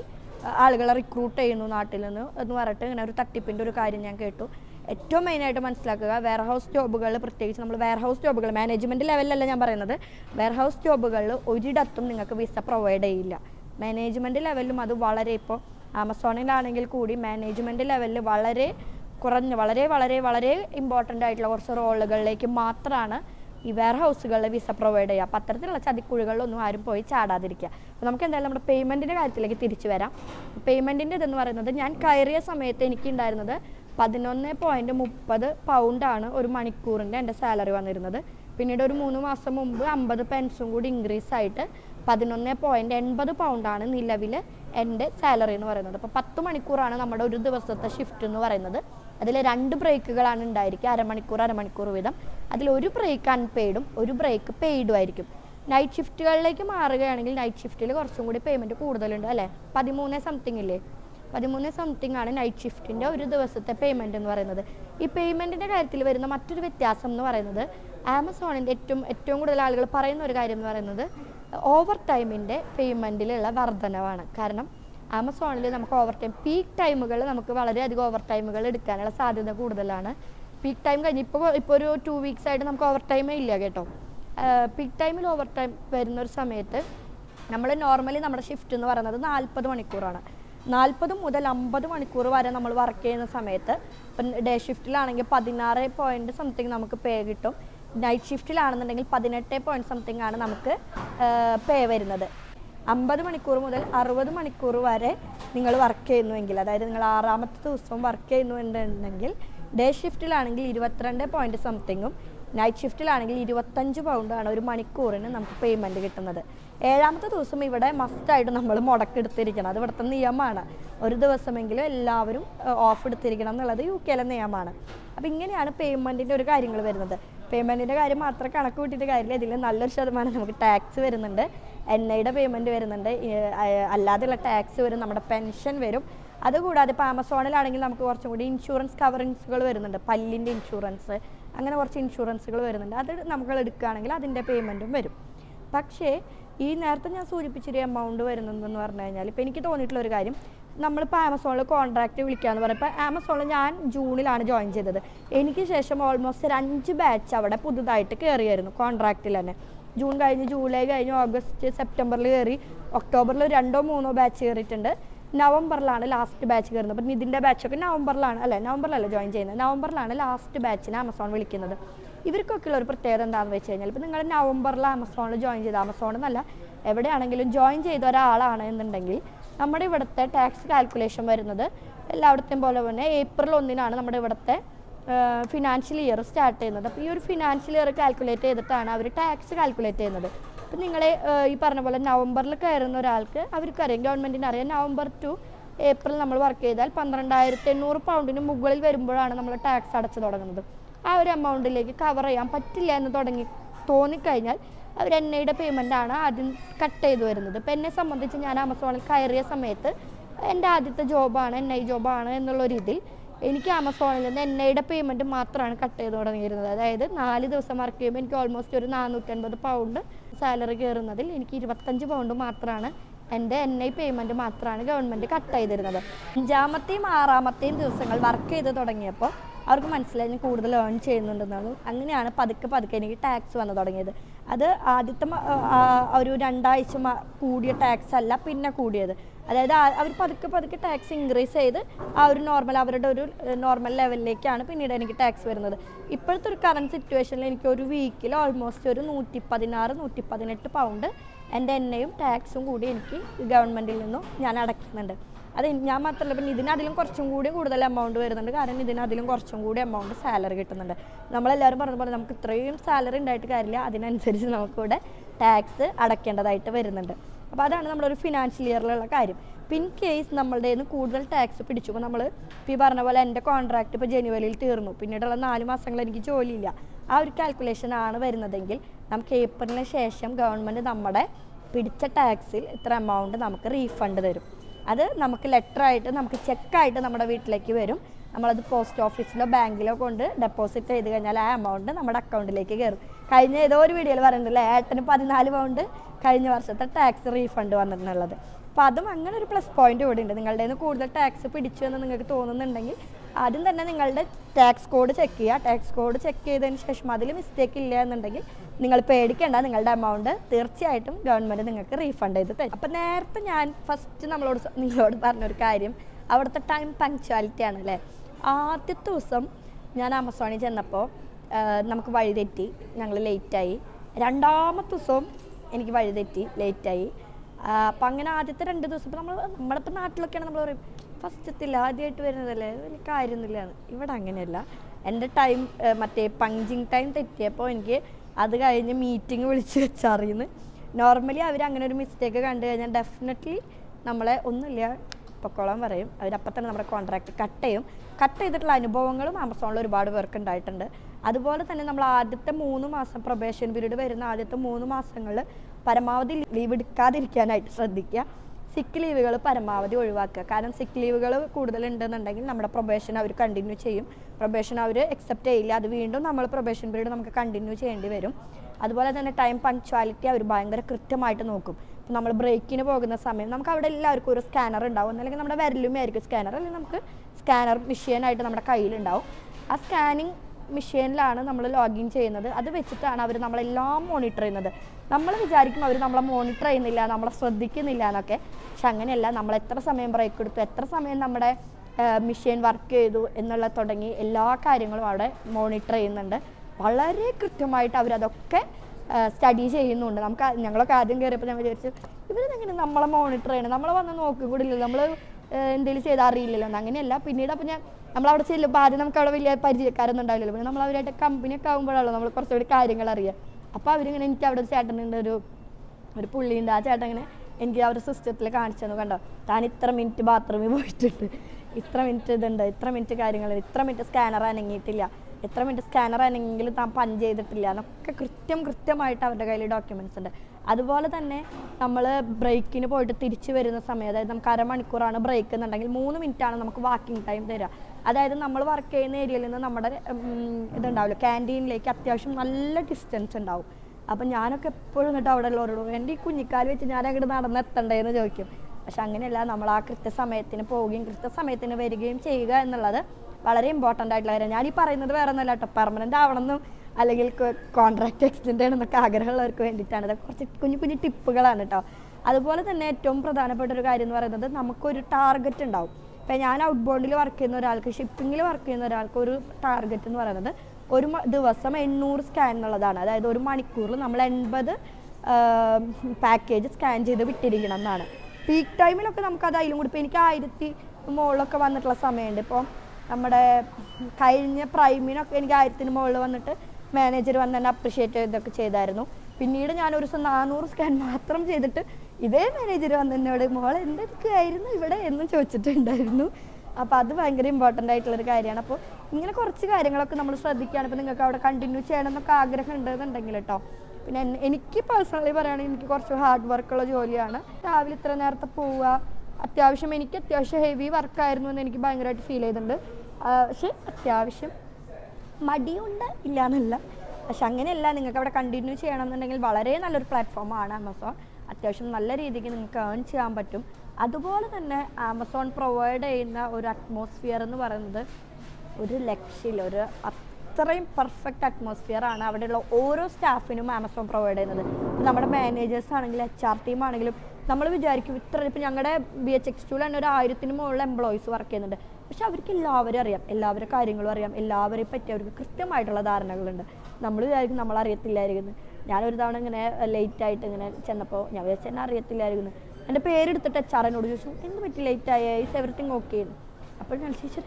ആളുകളെ റിക്രൂട്ട് ചെയ്യുന്നു നാട്ടിൽ നിന്ന് എന്ന് പറഞ്ഞിട്ട് ഇങ്ങനെ ഒരു തട്ടിപ്പിന്റെ ഒരു കാര്യം ഞാൻ കേട്ടു. ഏറ്റവും മെയിനായിട്ട് മനസ്സിലാക്കുക വെയർ ഹൗസ് ജോബുകൾ പ്രത്യേകിച്ച് നമ്മൾ വെയർ ഹൗസ് ജോബുകൾ മാനേജ്മെന്റ് ലെവലിലല്ല ഞാൻ പറയുന്നത്. വെയർ ഹൗസ് ജോബുകളിൽ ഒരിടത്തും നിങ്ങൾക്ക് വിസ പ്രൊവൈഡ് ചെയ്യില്ല. മാനേജ്മെന്റ് ലെവലിലും അത് വളരെ ഇപ്പോൾ ആമസോണിലാണെങ്കിൽ കൂടി മാനേജ്മെന്റ് ലെവലിൽ വളരെ കുറഞ്ഞ വളരെ വളരെ വളരെ ഇമ്പോർട്ടന്റ് ആയിട്ടുള്ള കുറച്ച് റോളുകളിലേക്ക് മാത്രമാണ് ഈ വെയർ ഹൗസുകളിൽ വിസ പ്രൊവൈഡ് ചെയ്യുക. അപ്പോൾ അത്തരത്തിലുള്ള ചതിക്കുഴികളിലൊന്നും ആരും പോയി ചാടാതിരിക്കുക. അപ്പോൾ നമുക്ക് എന്തായാലും നമ്മുടെ പേയ്മെന്റിന്റെ കാര്യത്തിലേക്ക് തിരിച്ചു വരാം. പേയ്മെന്റിന്റെ ഇതെന്ന് പറയുന്നത് ഞാൻ കയറിയ സമയത്ത് എനിക്ക് ഉണ്ടായിരുന്നത് പതിനൊന്ന് പോയിന്റ് മുപ്പത് പൗണ്ടാണ് ഒരു മണിക്കൂറിന്റെ എന്റെ സാലറി വന്നിരുന്നത്. പിന്നീട് ഒരു മൂന്ന് മാസം മുമ്പ് അമ്പത് പെൻസും കൂടി ഇൻക്രീസ് ആയിട്ട് പതിനൊന്ന് പോയിന്റ് എൺപത് പൗണ്ടാണ് നിലവിൽ എന്റെ സാലറി എന്ന് പറയുന്നത്. അപ്പോൾ പത്ത് മണിക്കൂറാണ് നമ്മുടെ ഒരു ദിവസത്തെ ഷിഫ്റ്റ് എന്ന് പറയുന്നത്. അതിൽ രണ്ട് ബ്രേക്കുകളാണ് ഉണ്ടായിരിക്കുക. അരമണിക്കൂർ അരമണിക്കൂർ വീതം. അതിൽ ഒരു ബ്രേക്ക് അൺപെയ്ഡും ഒരു ബ്രേക്ക് പെയ്ഡും ആയിരിക്കും. നൈറ്റ് ഷിഫ്റ്റുകളിലേക്ക് മാറുകയാണെങ്കിൽ നൈറ്റ് ഷിഫ്റ്റിൽ കുറച്ചും കൂടി പേയ്മെന്റ് കൂടുതലുണ്ട് അല്ലേ? പതിമൂന്ന് സംതിങ് ഇല്ലേ? പതിമൂന്ന് സംതിങ് ആണ് നൈറ്റ് ഷിഫ്റ്റിന്റെ ഒരു ദിവസത്തെ പേയ്മെന്റ് എന്ന് പറയുന്നത്. ഈ പേയ്മെന്റിന്റെ കാര്യത്തിൽ വരുന്ന മറ്റൊരു വ്യത്യാസം എന്ന് പറയുന്നത് ആമസോണിന്റെ ഏറ്റവും ഏറ്റവും കൂടുതൽ ആളുകൾ പറയുന്ന ഒരു കാര്യം എന്ന് പറയുന്നത് ഓവർ ടൈമിന്റെ പേയ്മെന്റിലുള്ള വർധനവാണ്. കാരണം ആമസോണിൽ നമുക്ക് ഓവർ ടൈം പീക്ക് ടൈമുകൾ നമുക്ക് വളരെയധികം ഓവർ ടൈമുകൾ എടുക്കാനുള്ള സാധ്യത കൂടുതലാണ്. പീക്ക് ടൈം കഴിഞ്ഞ് ഇപ്പോൾ ഇപ്പോൾ ഒരു ടു വീക്സ് ആയിട്ട് നമുക്ക് ഓവർ ടൈമേ ഇല്ല കേട്ടോ. പീക്ക് ടൈമിൽ ഓവർ ടൈം വരുന്ന ഒരു സമയത്ത് നമ്മൾ നോർമലി നമ്മുടെ ഷിഫ്റ്റ് എന്ന് പറയുന്നത് നാൽപ്പത് മണിക്കൂറാണ്. നാൽപ്പത് മുതൽ അമ്പത് മണിക്കൂർ വരെ നമ്മൾ വർക്ക് ചെയ്യുന്ന സമയത്ത് ഇപ്പം ഡേ ഷിഫ്റ്റിലാണെങ്കിൽ പതിനാറ് പോയിന്റ് സംതിങ് നമുക്ക് പേ കിട്ടും. നൈറ്റ് ഷിഫ്റ്റിലാണെന്നുണ്ടെങ്കിൽ പതിനെട്ട് പോയിന്റ് സംതിങ് ആണ് നമുക്ക് പേ വരുന്നത്. അമ്പത് മണിക്കൂർ മുതൽ അറുപത് മണിക്കൂർ വരെ നിങ്ങൾ വർക്ക് ചെയ്യുന്നുവെങ്കിൽ അതായത് നിങ്ങൾ ആറാമത്തെ ദിവസം വർക്ക് ചെയ്യുന്നുണ്ടെങ്കിൽ ഡേ ഷിഫ്റ്റിലാണെങ്കിൽ ഇരുപത്തിരണ്ട് പോയിന്റ് സംതിങ്ങും നൈറ്റ് ഷിഫ്റ്റിലാണെങ്കിൽ ഇരുപത്തഞ്ച് പൗണ്ടാണ് ഒരു മണിക്കൂറിന് നമുക്ക് പേയ്മെന്റ് കിട്ടുന്നത്. ഏഴാമത്തെ ദിവസം ഇവിടെ മസ്റ്റായിട്ട് നമ്മൾ മുടക്കെടുത്തിരിക്കണം. അത് ഇവിടുത്തെ നിയമമാണ്. ഒരു ദിവസമെങ്കിലും എല്ലാവരും ഓഫ് എടുത്തിരിക്കണം എന്നുള്ളത് യു കെയിലെ നിയമമാണ്. അപ്പോൾ ഇങ്ങനെയാണ് പേയ്മെന്റിന്റെ ഒരു കാര്യങ്ങൾ വരുന്നത്. പേയ്മെന്റിന്റെ കാര്യം മാത്രം കണക്ക് കൂട്ടിയിട്ട് കാര്യമില്ല. ഇതിൽ നല്ലൊരു ശതമാനം നമുക്ക് ടാക്സ് വരുന്നുണ്ട്. എൻ ഐയുടെ പേയ്മെന്റ് വരുന്നുണ്ട്. അല്ലാതെയുള്ള ടാക്സ് വരും നമ്മുടെ പെൻഷൻ വരും. അതുകൂടാതെ ഇപ്പോൾ ആമസോണിലാണെങ്കിൽ നമുക്ക് കുറച്ചും കൂടി ഇൻഷുറൻസ് കവറിങ്സുകൾ വരുന്നുണ്ട്. പല്ലിന്റെ ഇൻഷുറൻസ് അങ്ങനെ കുറച്ച് ഇൻഷുറൻസുകൾ വരുന്നുണ്ട്. അത് നമ്മൾ എടുക്കുകയാണെങ്കിൽ അതിന്റെ പേയ്മെന്റും വരും. പക്ഷേ ഈ നേരത്തെ ഞാൻ സൂചിപ്പിച്ചൊരു എമൗണ്ട് വരുന്നതെന്ന് പറഞ്ഞു കഴിഞ്ഞാൽ ഇപ്പോൾ എനിക്ക് തോന്നിയിട്ടുള്ള ഒരു കാര്യം നമ്മളിപ്പോൾ ആമസോണിൽ കോൺട്രാക്റ്റ് പറയും പറയുമ്പോൾ ആമസോണിൽ ഞാൻ ജൂണിലാണ് ജോയിൻ ചെയ്തത്. എനിക്ക് ശേഷം ഓൾമോസ്റ്റ് ഒരു അഞ്ച് ബാച്ച് അവിടെ പുതുതായിട്ട് കയറിയായിരുന്നു കോൺട്രാക്റ്റിൽ തന്നെ. ജൂൺ കഴിഞ്ഞ് ജൂലൈ കഴിഞ്ഞ് ഓഗസ്റ്റ് സെപ്റ്റംബറിൽ കയറി ഒക്ടോബറിൽ രണ്ടോ മൂന്നോ ബാച്ച് കയറിയിട്ടുണ്ട്. നവംബറിലാണ് ലാസ്റ്റ് ബാച്ച് കയറുന്നത്. അപ്പം ഇതിന്റെ ബാച്ചൊക്കെ നവംബറിലാണ് അല്ലേ? നവംബറിലല്ല ജോയിൻ ചെയ്യുന്നത്? നവംബറിലാണ് ലാസ്റ്റ് ബാച്ചിന് ആമസോൺ വിളിക്കുന്നത്. ഇവർക്കൊക്കെയുള്ള ഒരു പ്രത്യേകത എന്താണെന്ന് വെച്ച് കഴിഞ്ഞാൽ ഇപ്പം നിങ്ങൾ നവംബറിൽ ആമസോണിൽ ജോയിൻ ചെയ്ത് ആമസോൺ എന്നല്ല എവിടെയാണെങ്കിലും ജോയിൻ ചെയ്ത ഒരാളാണ് എന്നുണ്ടെങ്കിൽ നമ്മുടെ ഇവിടുത്തെ ടാക്സ് കാൽക്കുലേഷൻ വരുന്നത് എല്ലായിടത്തെയും പോലെ തന്നെ ഏപ്രിൽ ഒന്നിനാണ് നമ്മുടെ ഇവിടുത്തെ ഫിനാൻഷ്യൽ ഇയർ സ്റ്റാർട്ട് ചെയ്യുന്നത്. അപ്പോൾ ഈ ഒരു ഫിനാൻഷ്യൽ ഇയർ കാൽക്കുലേറ്റ് ചെയ്തിട്ടാണ് അവർ ടാക്സ് കാൽക്കുലേറ്റ് ചെയ്യുന്നത്. അപ്പം നിങ്ങളെ ഈ പറഞ്ഞ പോലെ നവംബറിൽ കയറുന്ന ഒരാൾക്ക്. അവർക്കറിയാം ഗവൺമെന്റിന് അറിയാം. നവംബർ ടു ഏപ്രിൽ നമ്മൾ വർക്ക് ചെയ്താൽ പന്ത്രണ്ടായിരത്തി എണ്ണൂറ് പൗണ്ടിന് മുകളിൽ വരുമ്പോഴാണ് നമ്മൾ ടാക്സ് അടച്ചു തുടങ്ങുന്നത്. ആ ഒരു എമൗണ്ടിലേക്ക് കവർ ചെയ്യാൻ പറ്റില്ല എന്ന് തുടങ്ങി തോന്നിക്കഴിഞ്ഞാൽ അവർ എൻ ഐയുടെ ആണ് ആദ്യം കട്ട് ചെയ്ത് വരുന്നത്. ഇപ്പം എന്നെ സംബന്ധിച്ച് ഞാൻ ആമസോണിൽ കയറിയ സമയത്ത് എന്റെ ആദ്യത്തെ ജോബാണ് എൻ ഐ ജോബാണ് എന്നുള്ള ഇതിൽ എനിക്ക് ആമസോണിൽ നിന്ന് എൻ ഐയുടെ പേയ്മെന്റ് മാത്രമാണ് കട്ട് ചെയ്ത് തുടങ്ങിയിരുന്നത്. അതായത് നാല് ദിവസം വർക്ക് ചെയ്യുമ്പോൾ എനിക്ക് ഓൾമോസ്റ്റ് ഒരു നാനൂറ്റൻപത് പൗണ്ട് സാലറി കയറുന്നതിൽ എനിക്ക് ഇരുപത്തഞ്ച് പൗണ്ട് മാത്രമാണ് എന്റെ എൻ ഐ പേയ്മെന്റ് മാത്രമാണ് ഗവൺമെന്റ് കട്ട് ചെയ്തിരുന്നത്. അഞ്ചാമത്തെയും ആറാമത്തെയും ദിവസങ്ങൾ വർക്ക് ചെയ്ത് തുടങ്ങിയപ്പോൾ അവർക്ക് മനസ്സിലായി ഞാൻ കൂടുതൽ ഏൺ ചെയ്യുന്നുണ്ടെന്നുള്ളൂ അങ്ങനെയാണ് പതുക്കെ പതുക്കെ എനിക്ക് ടാക്സ് വന്ന് തുടങ്ങിയത്. അത് ആദ്യത്തെ ഒരു രണ്ടാഴ്ച കൂടിയ ടാക്സ് അല്ല പിന്നെ കൂടിയത്. അതായത് അവർ പതുക്കെ പതുക്കെ ടാക്സ് ഇൻക്രീസ് ചെയ്ത് ആ ഒരു നോർമൽ അവരുടെ ഒരു നോർമൽ ലെവലിലേക്കാണ് പിന്നീട് എനിക്ക് ടാക്സ് വരുന്നത്. ഇപ്പോഴത്തെ ഒരു കറണ്ട് സിറ്റുവേഷനിൽ എനിക്ക് ഒരു വീക്കിൽ ഓൾമോസ്റ്റ് ഒരു നൂറ്റി പതിനാറ് നൂറ്റി പതിനെട്ട് പൗണ്ട് എന്റെ എണ്ണയും ടാക്സും കൂടി എനിക്ക് ഗവൺമെന്റിൽ നിന്നും ഞാൻ അടയ്ക്കുന്നുണ്ട് അത് ഞാൻ മാത്രമല്ല പിന്നെ ഇതിനതിലും കുറച്ചും കൂടി കൂടുതൽ എമൗണ്ട് വരുന്നുണ്ട്. കാരണം ഇതിനതിലും കുറച്ചും കൂടി എമൗണ്ട് സാലറി കിട്ടുന്നുണ്ട്. നമ്മളെല്ലാവരും പറഞ്ഞ പോലെ നമുക്ക് ഇത്രയും സാലറി ഉണ്ടായിട്ട് കാര്യമില്ല. അതിനനുസരിച്ച് നമുക്കിവിടെ ടാക്സ് അടയ്ക്കേണ്ടതായിട്ട് വരുന്നുണ്ട്. അപ്പോൾ അതാണ് നമ്മുടെ ഒരു ഫിനാൻഷ്യൽ ഇയറിലുള്ള കാര്യം. പിൻ കേസ് നമ്മളുടെ നിന്ന് കൂടുതൽ ടാക്സ് പിടിച്ചു. ഇപ്പോൾ നമ്മൾ ഇപ്പോൾ ഈ പറഞ്ഞ പോലെ എന്റെ കോൺട്രാക്റ്റ് ഇപ്പോൾ ജനുവരിയിൽ തീർന്നു. പിന്നീടുള്ള നാല് മാസങ്ങൾ എനിക്ക് ജോലിയില്ല. ആ ഒരു കാൽക്കുലേഷൻ ആണ് വരുന്നതെങ്കിൽ നമുക്ക് ഏപ്രിലിന് ശേഷം ഗവൺമെന്റ് നമ്മുടെ പിടിച്ച ടാക്സിൽ ഇത്ര എമൗണ്ട് നമുക്ക് റീഫണ്ട് തരും. അത് നമുക്ക് ലെറ്ററായിട്ട് നമുക്ക് ചെക്കായിട്ട് നമ്മുടെ വീട്ടിലേക്ക് വരും. നമ്മളത് പോസ്റ്റ് ഓഫീസിലോ ബാങ്കിലോ കൊണ്ട് ഡെപ്പോസിറ്റ് ചെയ്ത് കഴിഞ്ഞാൽ ആ എമൗണ്ട് നമ്മുടെ അക്കൗണ്ടിലേക്ക് കയറും. കഴിഞ്ഞ ഏതോ ഒരു വീഡിയോയിൽ പറയുന്നുണ്ടല്ലേ ഏട്ടന് പതിനാല് പൗണ്ട് കഴിഞ്ഞ വർഷത്തെ ടാക്സ് റീഫണ്ട് വന്നിട്ടുള്ളത്. അപ്പോൾ അതും അങ്ങനെ ഒരു പ്ലസ് പോയിന്റ് കൂടി ഉണ്ട്. നിങ്ങളുടെ നിന്ന് കൂടുതൽ ടാക്സ് പിടിച്ചു എന്ന് നിങ്ങൾക്ക് തോന്നുന്നുണ്ടെങ്കിൽ ആദ്യം തന്നെ നിങ്ങളുടെ ടാക്സ് കോഡ് ചെക്ക് ചെയ്യുക. ടാക്സ് കോഡ് ചെക്ക് ചെയ്തതിന് ശേഷം അതിൽ മിസ്റ്റേക്ക് ഇല്ല എന്നുണ്ടെങ്കിൽ നിങ്ങൾ പേടിക്കേണ്ട. നിങ്ങളുടെ എമൗണ്ട് തീർച്ചയായിട്ടും ഗവൺമെന്റ് നിങ്ങൾക്ക് റീഫണ്ട് ചെയ്ത് തരും. അപ്പം നേരത്തെ ഞാൻ ഫസ്റ്റ് നമ്മളോട് നിങ്ങളോട് പറഞ്ഞൊരു കാര്യം. അവിടുത്തെ ടൈം പങ്ക്ച്വാലിറ്റി ആണല്ലേ ആദ്യത്തെ ദിവസം ഞാൻ ആമസോണിൽ ചെന്നപ്പോൾ നമുക്ക് നമുക്ക് വഴിതെറ്റി ഞങ്ങൾ ലേറ്റായി രണ്ടാമത്തെ ദിവസവും എനിക്ക് വഴിതെറ്റി ലേറ്റായി അപ്പം അങ്ങനെ ആദ്യത്തെ രണ്ട് ദിവസം ഇപ്പം നമ്മൾ നമ്മളിപ്പോൾ നാട്ടിലൊക്കെയാണ് നമ്മൾ പറയും ഫസ്റ്റത്തിൽ ആദ്യമായിട്ട് വരുന്നതല്ലേ? വലിയ കാര്യമൊന്നുമില്ല ഇവിടെ അങ്ങനെയല്ല. എന്റെ ടൈം മറ്റേ പഞ്ചിങ് ടൈം തെറ്റിയപ്പോൾ എനിക്ക് അത് കഴിഞ്ഞ് മീറ്റിംഗ് വിളിച്ച് വെച്ചറിയുന്നു. നോർമലി അവർ അങ്ങനെ ഒരു മിസ്റ്റേക്ക് കണ്ടു കഴിഞ്ഞാൽ ഡെഫിനറ്റ്ലി നമ്മളെ ഒന്നുമില്ല പൊക്കോളം പറയും. അവരപ്പം തന്നെ നമ്മുടെ കോൺട്രാക്ട് കട്ട് ചെയ്യും. കട്ട് ചെയ്തിട്ടുള്ള അനുഭവങ്ങളും ആമസോണിൽ ഒരുപാട് പേർക്ക് ഉണ്ടായിട്ടുണ്ട്. അതുപോലെ തന്നെ നമ്മൾ ആദ്യത്തെ മൂന്ന് മാസം പ്രൊബേഷൻ പീരീഡ് വരുന്ന ആദ്യത്തെ മൂന്ന് മാസങ്ങളിൽ പരമാവധി ലീവ് എടുക്കാതിരിക്കാനായിട്ട് ശ്രദ്ധിക്കുക. സിക്ക് ലീവുകൾ പരമാവധി ഒഴിവാക്കുക. കാരണം സിക്ക് ലീവുകൾ കൂടുതലുണ്ടെന്നുണ്ടെങ്കിൽ നമ്മുടെ പ്രൊബേഷൻ അവർ കണ്ടിന്യൂ ചെയ്യും. പ്രൊബേഷൻ അവർ അക്സെപ്റ്റ് ചെയ്യില്ല. അത് വീണ്ടും നമ്മൾ പ്രൊബേഷൻ പീരീഡ് നമുക്ക് കണ്ടിന്യൂ ചെയ്യേണ്ടി വരും. അതുപോലെ തന്നെ ടൈം പങ്ക്ച്വാലിറ്റി അവർ ഭയങ്കര കൃത്യമായിട്ട് നോക്കും. ഇപ്പം നമ്മൾ ബ്രേക്കിന് പോകുന്ന സമയം നമുക്ക് അവിടെ എല്ലാവർക്കും ഒരു സ്കാനർ ഉണ്ടാവും. അല്ലെങ്കിൽ നമ്മുടെ വിരലുമേ ആയിരിക്കും. സ്കാനർ അല്ലെങ്കിൽ നമുക്ക് സ്കാനർ മെഷീനായിട്ട് നമ്മുടെ കയ്യിലുണ്ടാവും. ആ സ്കാനിങ് മെഷീനിലാണ് നമ്മൾ ലോഗിൻ ചെയ്യുന്നത്. അത് വെച്ചിട്ടാണ് അവർ നമ്മളെല്ലാം മോണിറ്റർ ചെയ്യുന്നത്. നമ്മൾ വിചാരിക്കും അവർ നമ്മളെ മോണിറ്റർ ചെയ്യുന്നില്ല നമ്മളെ ശ്രദ്ധിക്കുന്നില്ല എന്നൊക്കെ. പക്ഷെ അങ്ങനെയല്ല നമ്മൾ എത്ര സമയം ബ്രേക്ക് എടുത്തു എത്ര സമയം നമ്മുടെ മെഷീൻ വർക്ക് ചെയ്തു എന്നുള്ള തുടങ്ങി എല്ലാ കാര്യങ്ങളും അവിടെ മോണിറ്റർ ചെയ്യുന്നുണ്ട്. വളരെ കൃത്യമായിട്ട് അവരതൊക്കെ സ്റ്റഡി ചെയ്യുന്നുണ്ട്. നമുക്ക് ഞങ്ങളൊക്കെ ആദ്യം കയറിയപ്പോൾ ഞാൻ വിചാരിച്ചു ഇവരെങ്ങനെ നമ്മളെ മോണിറ്റർ ചെയ്യണം? നമ്മളെ വന്ന് നോക്കി നമ്മൾ എന്തെങ്കിലും ചെയ്താൽ അറിയില്ലല്ലോ. അങ്ങനെയല്ല. പിന്നീട് അപ്പം ഞാൻ നമ്മളവിടെ ചെല്ലുമ്പോൾ ആദ്യം നമുക്ക് അവിടെ വലിയ പരിചയക്കാരൊന്നും ഉണ്ടാവില്ലല്ലോ. പിന്നെ നമ്മൾ അവരായിട്ട് കമ്പനിയൊക്കെ ആകുമ്പോഴാണല്ലോ നമ്മൾ കുറച്ചുകൂടി കാര്യങ്ങൾ അറിയാം അപ്പോൾ അവരിങ്ങനെ എനിക്ക് അവിടെ ഒരു ചേട്ടനുണ്ട് ഒരു ഒരു പുള്ളിയുണ്ട് ആ ചേട്ടൻ ഇങ്ങനെ എനിക്ക് ആ സിസ്റ്റത്തിൽ കാണിച്ചു കണ്ടോ? താൻ ഇത്ര മിനിറ്റ് ബാത്റൂമിൽ പോയിട്ടുണ്ട്. ഇത്ര മിനിറ്റ് ഇതുണ്ട് ഇത്ര മിനിറ്റ് കാര്യങ്ങൾ ഇത്ര മിനിറ്റ് സ്കാനർ അനങ്ങിയിട്ടില്ല. എത്ര മിനിറ്റ് സ്കാനർ അനങ്ങിയെങ്കിലും താൻ പഞ്ച് ചെയ്തിട്ടില്ല എന്നൊക്കെ കൃത്യം കൃത്യമായിട്ട് അവരുടെ കയ്യിൽ ഡോക്യുമെന്റ്സ് ഉണ്ട്. അതുപോലെ തന്നെ നമ്മൾ ബ്രേക്കിന് പോയിട്ട് തിരിച്ചു വരുന്ന സമയം അതായത് നമുക്ക് അരമണിക്കൂറാണ് ബ്രേക്ക് എന്നുണ്ടെങ്കിൽ മൂന്ന് മിനിറ്റാണ് നമുക്ക് വാക്കിംഗ് ടൈം തരിക. അതായത് നമ്മൾ വർക്ക് ചെയ്യുന്ന ഏരിയയിൽ നിന്ന് നമ്മുടെ ഇതുണ്ടാവില്ല? ക്യാന്റീനിലേക്ക് അത്യാവശ്യം നല്ല ഡിസ്റ്റൻസ് ഉണ്ടാവും. അപ്പം ഞാനൊക്കെ എപ്പോഴും എന്നിട്ട് അവിടെ ഉള്ളവരോട് എന്റെ ഈ കുഞ്ഞിക്കാൽ വെച്ച് ഞാൻ അങ്ങോട്ട് നടന്നെത്തണ്ടേന്ന് ചോദിക്കും. പക്ഷെ അങ്ങനെയല്ല നമ്മൾ ആ കൃത്യസമയത്തിന് പോവുകയും കൃത്യസമയത്തിന് വരികയും ചെയ്യുക എന്നുള്ളത് വളരെ ഇമ്പോർട്ടന്റ് ആയിട്ടുള്ള കാര്യം. ഞാൻ ഈ പറയുന്നത് വേറെ ഒന്നല്ല കേട്ടോ. പെർമനന്റ് ആവണമെന്നും അല്ലെങ്കിൽ കോൺട്രാക്ട് എക്സ്റ്റെൻഡ് ചെയ്യണമെന്നൊക്കെ ആഗ്രഹമുള്ളവർക്ക് വേണ്ടിയിട്ടാണ്. അത് കുറച്ച് കുഞ്ഞു കുഞ്ഞു ടിപ്പുകളാണ് കേട്ടോ. അതുപോലെ തന്നെ ഏറ്റവും പ്രധാനപ്പെട്ട ഒരു കാര്യം എന്ന് പറയുന്നത് നമുക്കൊരു ടാർഗറ്റ് ഉണ്ടാവും. ഇപ്പം ഞാൻ ഔട്ട് ബോണ്ടിൽ വർക്ക് ചെയ്യുന്ന ഒരാൾക്ക് ഷിപ്പിങ്ങിൽ വർക്ക് ചെയ്യുന്ന ഒരാൾക്ക് ഒരു ടാർഗറ്റ് എന്ന് പറയുന്നത് ഒരു ദിവസം എണ്ണൂറ് സ്കാൻ എന്നുള്ളതാണ്. അതായത് ഒരു മണിക്കൂറിൽ നമ്മൾ എൺപത് പാക്കേജ് സ്കാൻ ചെയ്ത് വിട്ടിരിക്കണം എന്നാണ്. പീക്ക് ടൈമിലൊക്കെ നമുക്ക് അത് അതിലും കൂടി. എനിക്ക് ആയിരത്തി മുകളിലൊക്കെ വന്നിട്ടുള്ള സമയമുണ്ട്. ഇപ്പോൾ നമ്മുടെ കഴിഞ്ഞ പ്രൈമിനൊക്കെ എനിക്ക് ആയിരത്തിന് മുകളിൽ വന്നിട്ട് മാനേജർ വന്ന് തന്നെ അപ്രിഷ്യേറ്റ് ചെയ്തൊക്കെ ചെയ്തായിരുന്നു. പിന്നീട് ഞാൻ ഒരു ദിവസം നാനൂറ് സ്കാൻ മാത്രം ചെയ്തിട്ട് ഇതേ മാനേജർ വന്ന് എന്നോട് മോൾ എന്തൊക്കെയായിരുന്നു ഇവിടെ? എന്ന് ചോദിച്ചിട്ടുണ്ടായിരുന്നു. അപ്പോൾ അത് ഭയങ്കര ഇമ്പോർട്ടന്റ് ആയിട്ടുള്ളൊരു കാര്യമാണ്. അപ്പോൾ ഇങ്ങനെ കുറച്ച് കാര്യങ്ങളൊക്കെ നമ്മൾ ശ്രദ്ധിക്കുകയാണ്. ഇപ്പോൾ നിങ്ങൾക്ക് അവിടെ കണ്ടിന്യൂ ചെയ്യണം എന്നൊക്കെ ആഗ്രഹം ഉണ്ടെന്നുണ്ടെങ്കിൽ കേട്ടോ പിന്നെ എനിക്ക് പേഴ്സണലി പറയുകയാണെങ്കിൽ എനിക്ക് കുറച്ച് ഹാർഡ് വർക്കുള്ള ജോലിയാണ്. രാവിലെ ഇത്ര നേരത്തെ പോവുക. അത്യാവശ്യം എനിക്ക് അത്യാവശ്യം ഹെവി വർക്കായിരുന്നു എന്ന് എനിക്ക് ഭയങ്കരമായിട്ട് ഫീൽ ചെയ്തിട്ടുണ്ട്. പക്ഷെ അത്യാവശ്യം മടിയുണ്ട് ഇല്ല എന്നല്ല പക്ഷെ അങ്ങനെയല്ല നിങ്ങൾക്ക് അവിടെ കണ്ടിന്യൂ ചെയ്യണം എന്നുണ്ടെങ്കിൽ വളരെ നല്ലൊരു പ്ലാറ്റ്ഫോമാണ് ആമസോൺ അത്യാവശ്യം നല്ല രീതിക്ക് നിങ്ങൾക്ക് ഏൺ ചെയ്യാൻ പറ്റും. അതുപോലെ തന്നെ ആമസോൺ പ്രൊവൈഡ് ചെയ്യുന്ന ഒരു അറ്റ്മോസ്ഫിയർ എന്ന് പറയുന്നത് ഒരു ലക്ഷ്യമില്ല. ഒരു അത്രയും പെർഫെക്റ്റ് അറ്റ്മോസ്ഫിയർ ആണ് അവിടെയുള്ള ഓരോ സ്റ്റാഫിനും ആമസോൺ പ്രൊവൈഡ് ചെയ്യുന്നത്. നമ്മുടെ മാനേജേഴ്സ് ആണെങ്കിലും എച്ച് ആർ ടീം ആണെങ്കിലും നമ്മൾ വിചാരിക്കും ഇത്ര ഇപ്പം ഞങ്ങളുടെ ബി എച്ച് എക്സ് ടൂൽ തന്നെ ഒരു ആയിരത്തിന് മുകളിൽ എംപ്ലോയീസ് വർക്ക് ചെയ്യുന്നുണ്ട്. പക്ഷെ അവർക്ക് എല്ലാവരും അറിയാം. എല്ലാവരുടെ കാര്യങ്ങളും അറിയാം. എല്ലാവരെയും പറ്റി അവർക്ക് കൃത്യമായിട്ടുള്ള ധാരണകളുണ്ട്. നമ്മൾ വിചാരിക്കും നമ്മൾ അറിയത്തില്ലായിരിക്കുന്നു ഞാനൊരു തവണ ഇങ്ങനെ ലേറ്റ് ആയിട്ട് ഇങ്ങനെ ചെന്നപ്പോൾ ഞാൻ വിചാരിച്ചു എന്നെ അറിയത്തില്ലായിരുന്നു എന്റെ പേരെടുത്തിട്ട് എന്നോട് ചോദിച്ചു എന്ത് പറ്റി ലേറ്റ് ആയ? ഈസ് എവറിത്തിങ് ഓക്കെ അപ്പോൾ ഞാൻ ടീച്ചർ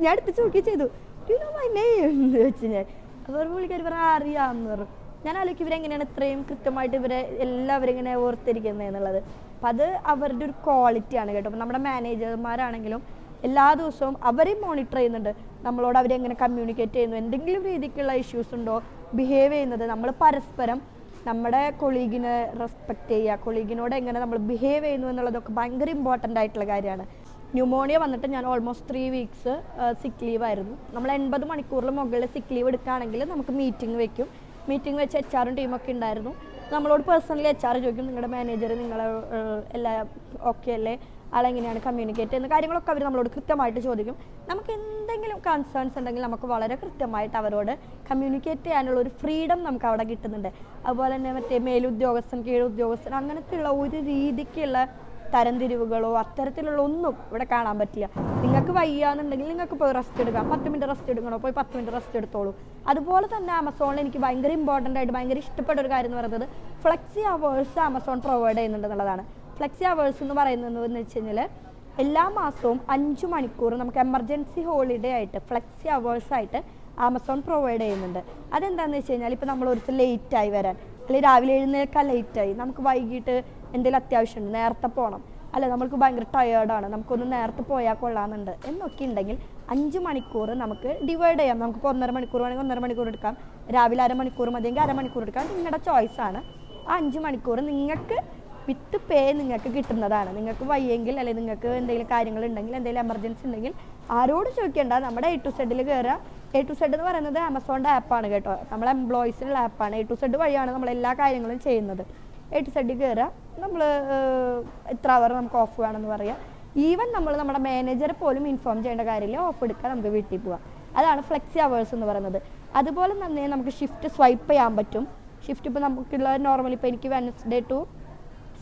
ഞാൻ എടുത്ത് ചോദിക്കുകയും ചെയ്തു. "Do you know my name?" എന്ന് ചോദിച്ചു ഞാൻ. അപ്പോൾ പുള്ളിക്കാർ പറഞ്ഞാൽ അറിയാമെന്ന് പറഞ്ഞു. ഞാൻ ആലോചിക്കും ഇവരെങ്ങനെയാണ് ഇത്രയും കൃത്യമായിട്ട് ഇവരെ എല്ലാവരും ഇങ്ങനെ ഓർത്തിരിക്കുന്നത് എന്നുള്ളത്. അപ്പം അത് അവരുടെ ഒരു ക്വാളിറ്റി ആണ് കേട്ടോ. അപ്പം നമ്മുടെ മാനേജർമാരാണെങ്കിലും എല്ലാ ദിവസവും അവരെയും മോണിറ്റർ ചെയ്യുന്നുണ്ട്. നമ്മളോട് അവരെങ്ങനെ കമ്മ്യൂണിക്കേറ്റ് ചെയ്യുന്നു? എന്തെങ്കിലും രീതിക്കുള്ള ഇഷ്യൂസ് ഉണ്ടോ? ബിഹേവ് ചെയ്യുന്നത് നമ്മൾ പരസ്പരം നമ്മുടെ കൊളീഗിനെ റെസ്പെക്റ്റ് ചെയ്യുക കൊളീഗിനോട് എങ്ങനെ നമ്മൾ ബിഹേവ് ചെയ്യുന്നു എന്നുള്ളതൊക്കെ ഭയങ്കര ഇമ്പോർട്ടന്റ് ആയിട്ടുള്ള കാര്യമാണ്. ന്യൂമോണിയ വന്നിട്ട് ഞാൻ almost three weeks sick leave ആയിരുന്നു. നമ്മൾ എൺപത് മണിക്കൂറിൽ മുകളിൽ സിക്ക് ലീവ് എടുക്കുകയാണെങ്കിൽ നമുക്ക് മീറ്റിംഗ് വെക്കും. മീറ്റിംഗ് വെച്ച് എച്ച് ആറും ടീമൊക്കെ ഉണ്ടായിരുന്നു. നമ്മളോട് പേഴ്സണലി എച്ച് ആർ ചോദിക്കും നിങ്ങളുടെ മാനേജർ നിങ്ങളെ എല്ലാം ഓക്കെ അല്ലേ? ആളെങ്ങനെയാണ് കമ്മ്യൂണിക്കേറ്റ് ചെയ്യുന്ന കാര്യങ്ങളൊക്കെ അവർ നമ്മളോട് കൃത്യമായിട്ട് ചോദിക്കും. നമുക്ക് എന്തെങ്കിലും കൺസേൺസ് ഉണ്ടെങ്കിൽ നമുക്ക് വളരെ കൃത്യമായിട്ട് അവരോട് കമ്മ്യൂണിക്കേറ്റ് ചെയ്യാനുള്ള ഒരു ഫ്രീഡം നമുക്ക് അവിടെ കിട്ടുന്നുണ്ട്. അതുപോലെ തന്നെ മറ്റേ മേലുദ്യോഗസ്ഥൻ കീഴുദ്യോഗസ്ഥൻ അങ്ങനത്തെയുള്ള ഒരു രീതിക്കുള്ള തരംതിരിവുകളോ അത്തരത്തിലുള്ള ഒന്നും ഇവിടെ കാണാൻ പറ്റില്ല. നിങ്ങൾക്ക് വയ്യാന്നുണ്ടെങ്കിൽ നിങ്ങൾക്ക് പോയി റെസ്റ്റ് എടുക്കാം. പത്ത് മിനിറ്റ് റെസ്റ്റ് എടുക്കണോ? പോയി പത്ത് മിനിറ്റ് റെസ്റ്റ് എടുത്തോളൂ. അതുപോലെ തന്നെ ആമസോണിൽ എനിക്ക് ഭയങ്കര ഇമ്പോർട്ടന്റ് ആയിട്ട് ഭയങ്കര ഇഷ്ടപ്പെട്ട ഒരു കാര്യം എന്ന് പറയുന്നത് ഫ്ലെക്സി അവേഴ്സ് ആമസോൺ പ്രൊവൈഡ് ചെയ്യുന്നുണ്ട് എന്നുള്ളതാണ്. ഫ്ലെക്സി അവേഴ്സ് എന്ന് പറയുന്നത് എന്ന് വെച്ച് കഴിഞ്ഞാൽ എല്ലാ മാസവും അഞ്ച് മണിക്കൂർ നമുക്ക് എമർജൻസി ഹോളിഡേ ആയിട്ട് ഫ്ലെക്സി അവേഴ്സ് ആയിട്ട് ആമസോൺ പ്രൊവൈഡ് ചെയ്യുന്നുണ്ട്. അതെന്താണെന്ന് വെച്ച് കഴിഞ്ഞാൽ ഇപ്പോൾ നമ്മൾ ഒരു ലേറ്റ് ആയി വരാൻ അല്ലെങ്കിൽ രാവിലെ എഴുന്നേൽക്കാൻ ലേറ്റ് ആയി നമുക്ക് വൈകിട്ട് എന്തെങ്കിലും അത്യാവശ്യമുണ്ട് നേരത്തെ പോകണം അല്ല നമ്മൾക്ക് ഭയങ്കര ടയേർഡാണ് നമുക്കൊന്ന് നേരത്തെ പോയാൽ കൊള്ളാമെന്നുണ്ട് എന്നൊക്കെ ഉണ്ടെങ്കിൽ അഞ്ച് മണിക്കൂർ നമുക്ക് ഡിവൈഡ് ചെയ്യാം. നമുക്ക് നമുക്കിപ്പോൾ ഒന്നര മണിക്കൂർ വേണമെങ്കിൽ ഒന്നര മണിക്കൂർ എടുക്കാം. രാവിലെ അരമണിക്കൂർ മതിയെങ്കിൽ അരമണിക്കൂർ എടുക്കാം. നിങ്ങളുടെ ചോയ്സാണ് ആ അഞ്ച് മണിക്കൂർ നിങ്ങൾക്ക് വിത്ത് പേ നിങ്ങൾക്ക് കിട്ടുന്നതാണ്. നിങ്ങൾക്ക് വയ്യെങ്കിൽ അല്ലെങ്കിൽ നിങ്ങൾക്ക് എന്തെങ്കിലും കാര്യങ്ങൾ ഉണ്ടെങ്കിൽ എന്തെങ്കിലും എമർജൻസി ഉണ്ടെങ്കിൽ ആരോട് ചോദിക്കേണ്ട. നമ്മുടെ എ ടു സെഡിൽ കയറുക എ ടു സെഡ് എന്ന് പറയുന്നത് ആമസോണിന്റെ ആപ്പാണ് കേട്ടോ. നമ്മളെ എംപ്ലോയീസിനുള്ള ആപ്പാണ് എ ടു സെഡ് വഴിയാണ് നമ്മൾ എല്ലാ കാര്യങ്ങളും ചെയ്യുന്നത്. എ ടു സെഡിൽ കയറുക നമ്മൾ ഇത്ര അവർ നമുക്ക് ഓഫ് വേണമെന്ന് പറയാം. ഈവൻ നമ്മൾ നമ്മുടെ മാനേജറെ പോലും ഇൻഫോം ചെയ്യേണ്ട കാര്യമില്ല. ഓഫ് എടുക്കാൻ നമുക്ക് വീട്ടിൽ പോവാം. അതാണ് ഫ്ലെക്സി അവേഴ്സ് എന്ന് പറയുന്നത്. അതുപോലെ തന്നെ നമുക്ക് ഷിഫ്റ്റ് സ്വൈപ്പ് ചെയ്യാൻ പറ്റും. ഷിഫ്റ്റ് ഇപ്പോൾ നമുക്കുള്ള നോർമലി ഇപ്പോൾ എനിക്ക് വെനസ്ഡേ ടു